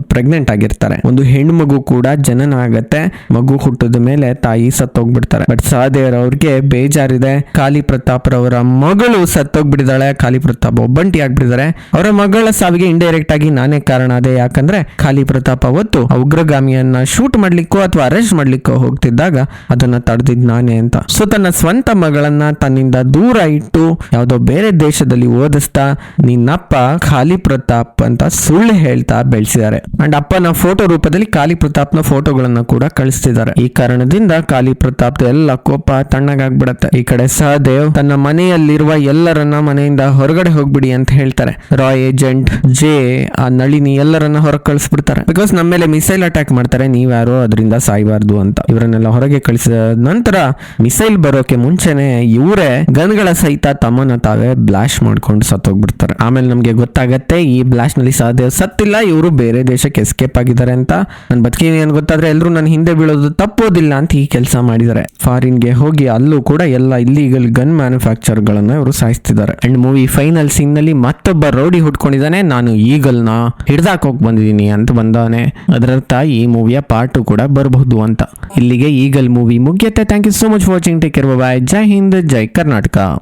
ಪ್ರೆಗ್ನೆಂಟ್ ಆಗಿರ್ತಾರೆ. ಒಂದು ಹೆಣ್ಣು ಮಗು ಕೂಡ ಜನನ ಆಗತ್ತೆ ಮಗು ಹುಟ್ಟಿದ ಮೇಲೆ ತಾಯಿ ಸತ್ತೋಗ್ಬಿಡ್ತಾರೆ. ಬಟ್ ಸಹದೇವ್ ಅವ್ರಿಗೆ ಬೇಜಾರಿದೆ. ಕಾಲಿ ಪ್ರತಾಪ್ ರವರ ಮಗಳು ಸತ್ತೋಗ್ಬಿಟ್ಟಿದ್ದಾಳೆ. ಕಾಲಿ ಪ್ರತಾಪ್ ಒಬ್ಬಂಟಿ ಆಗ್ಬಿಟ್ಟಿದ್ದಾರೆ. ಅವರ ಮಗಳ ಸಾವಿಗೆ ಇಂಡೈರೆಕ್ಟ್ ಆಗಿ ನಾನೇ ಕಾರಣ ಅದೇ. ಯಾಕಂದ್ರೆ ಖಾಲಿ ಪ್ರತಾಪ್ ಅವತ್ತು ಉಗ್ರಗಾಮಿಯನ್ನ ಶೂಟ್ ಮಾಡ್ಲಿಕ್ಕೋ ಅಥವಾ ಅರೆಸ್ಟ್ ಮಾಡ್ಲಿಕ್ಕೋ ಹೋಗ್ತಿದ್ದಾಗ ಅದನ್ನ ತಡೆದಿದ್ ನಾನೇ ಅಂತ. ಸೊ, ತನ್ನ ಸ್ವಂತ ಮಗಳನ್ನ ತನ್ನಿಂದ ದೂರ ಇಟ್ಟು ಯಾವುದೋ ಬೇರೆ ದೇಶದಲ್ಲಿ ಓದಿಸ್ತಾ ನಿನ್ನಪ್ಪ ಖಾಲಿ ಪ್ರತಾಪ್ ಅಂತ ಸುಳ್ಳು ಹೇಳ್ತಾ ಬೆಳೆಸಿದ್ದಾರೆ. ಅಂಡ್ ಅಪ್ಪನ ಫೋಟೋ ರೂಪದಲ್ಲಿ ಖಾಲಿ ಪ್ರತಾಪ್ನ ಫೋಟೋಗಳನ್ನ ಕೂಡ ಕಳಿಸ್ತಿದ್ದಾರೆ. ಈ ಕಾರಣದಿಂದ ಖಾಲಿ ಪ್ರತಾಪ್ ಎಲ್ಲ ಕೋಪ ತಣ್ಣಗಾಗ್ಬಿಡತ್ತೆ. ಈ ಕಡೆ ಸಹದೇವ್ ತನ್ನ ಮನೆಯಲ್ಲಿರುವ ಎಲ್ಲರನ್ನ ಮನೆಯಿಂದ ಹೊರಗಡೆ ಹೋಗ್ಬಿಡಿ ಅಂತ ಹೇಳ್ತಾರೆ. ರಾಯ್ ಏಜೆಂಟ್ ಜೆ ಆ ನಳಿನಿ ಎಲ್ಲರನ್ನ ಹೊರಗೆ ಕಳಿಸ್ಬಿಡ್ತಾರೆ. ಬಿಕಾಸ್ ನಮ್ಮ ಮೇಲೆ ಮಿಸೈಲ್ ಅಟ್ಯಾಕ್ ಮಾಡ್ತಾರೆ. ನೀವ್ಯಾರೋ ಅದರಿಂದ ಸಾಯಬಾರ್ದು ಅಂತ. ಇವರನ್ನೆಲ್ಲ ಹೊರಗೆ ಕಳಿಸಿದ ನಂತರ ಮಿಸೈಲ್ ಬರೋಕೆ ಮುಂಚೆನೆ ಇವರೇ ಗನ್ಗಳ ಸಹಿತ ತಮ್ಮನ್ನ ತಾವೇ ಬ್ಲಾಶ್ ಮಾಡ್ಕೊಂಡು ಸತ್ತೋಗ್ಬಿಡ್ತಾರೆ. ಆಮೇಲೆ ನಮ್ಗೆ ಗೊತ್ತಾಗತ್ತೆ, ಈ ಬ್ಲಾಶ್ನಲ್ಲಿ ಸಹದೇವ್ ಸತ್ತಿಲ್ಲ, ಇವರು ಬೇರೆ ದೇಶಕ್ಕೆ ಎಸ್ಕೇಪ್ ಆಗಿದ್ದಾರೆ ಅಂತ. ನನ್ ಬದುಕಿನ ಏನ್ ಗೊತ್ತಾದ್ರೆ ಎಲ್ಲರೂ ನನ್ನ ಹಿಂದೆ ಬೀಳೋದು ತಪ್ಪೋದಿಲ್ಲ ಅಂತ ಈ ಕೆಲಸ ಮಾಡಿದ್ದಾರೆ. ಫಾರಿನ್ಗೆ ಹೋಗಿ ಅಲ್ಲೂ ಕೂಡ ಎಲ್ಲ ಇಲ್ಲಿಗಲ್ ಗನ್ ಮ್ಯಾನುಫ್ಯಾಕ್ಚರ್ ಗಳನ್ನ ಇವರು ಸಾಯಿಸ್ತಿದ್ದಾರೆ. ಅಂಡ್ ಮೂವಿ ಫೈನಲ್ ಸೀನ್ನಲ್ಲಿ ಮತ್ತೊಬ್ಬ ರೌಡಿ ಹುಡ್ಕೊಂಡಿದ್ದಾನೆ ನಾನು ಈಗಲ್ನ ಹಿಡ್ದಾಕ್ ಹೋಗಿ ಬಂದಿದ್ದೀನಿ ಅಂತ ಬಂದವನೆ ಅದರರ್ಥ ಈ ಮೂವಿಯ ಪಾರ್ಟ್ ಕೂಡ ಬರಬಹುದು ಅಂತ. ಇಲ್ಲಿಗೆ ಈಗಲ್ ಮೂವಿ ಮುಗಿಯುತ್ತೆ. Thank you so much watching take care bye Jai Hind, Jai Karnataka.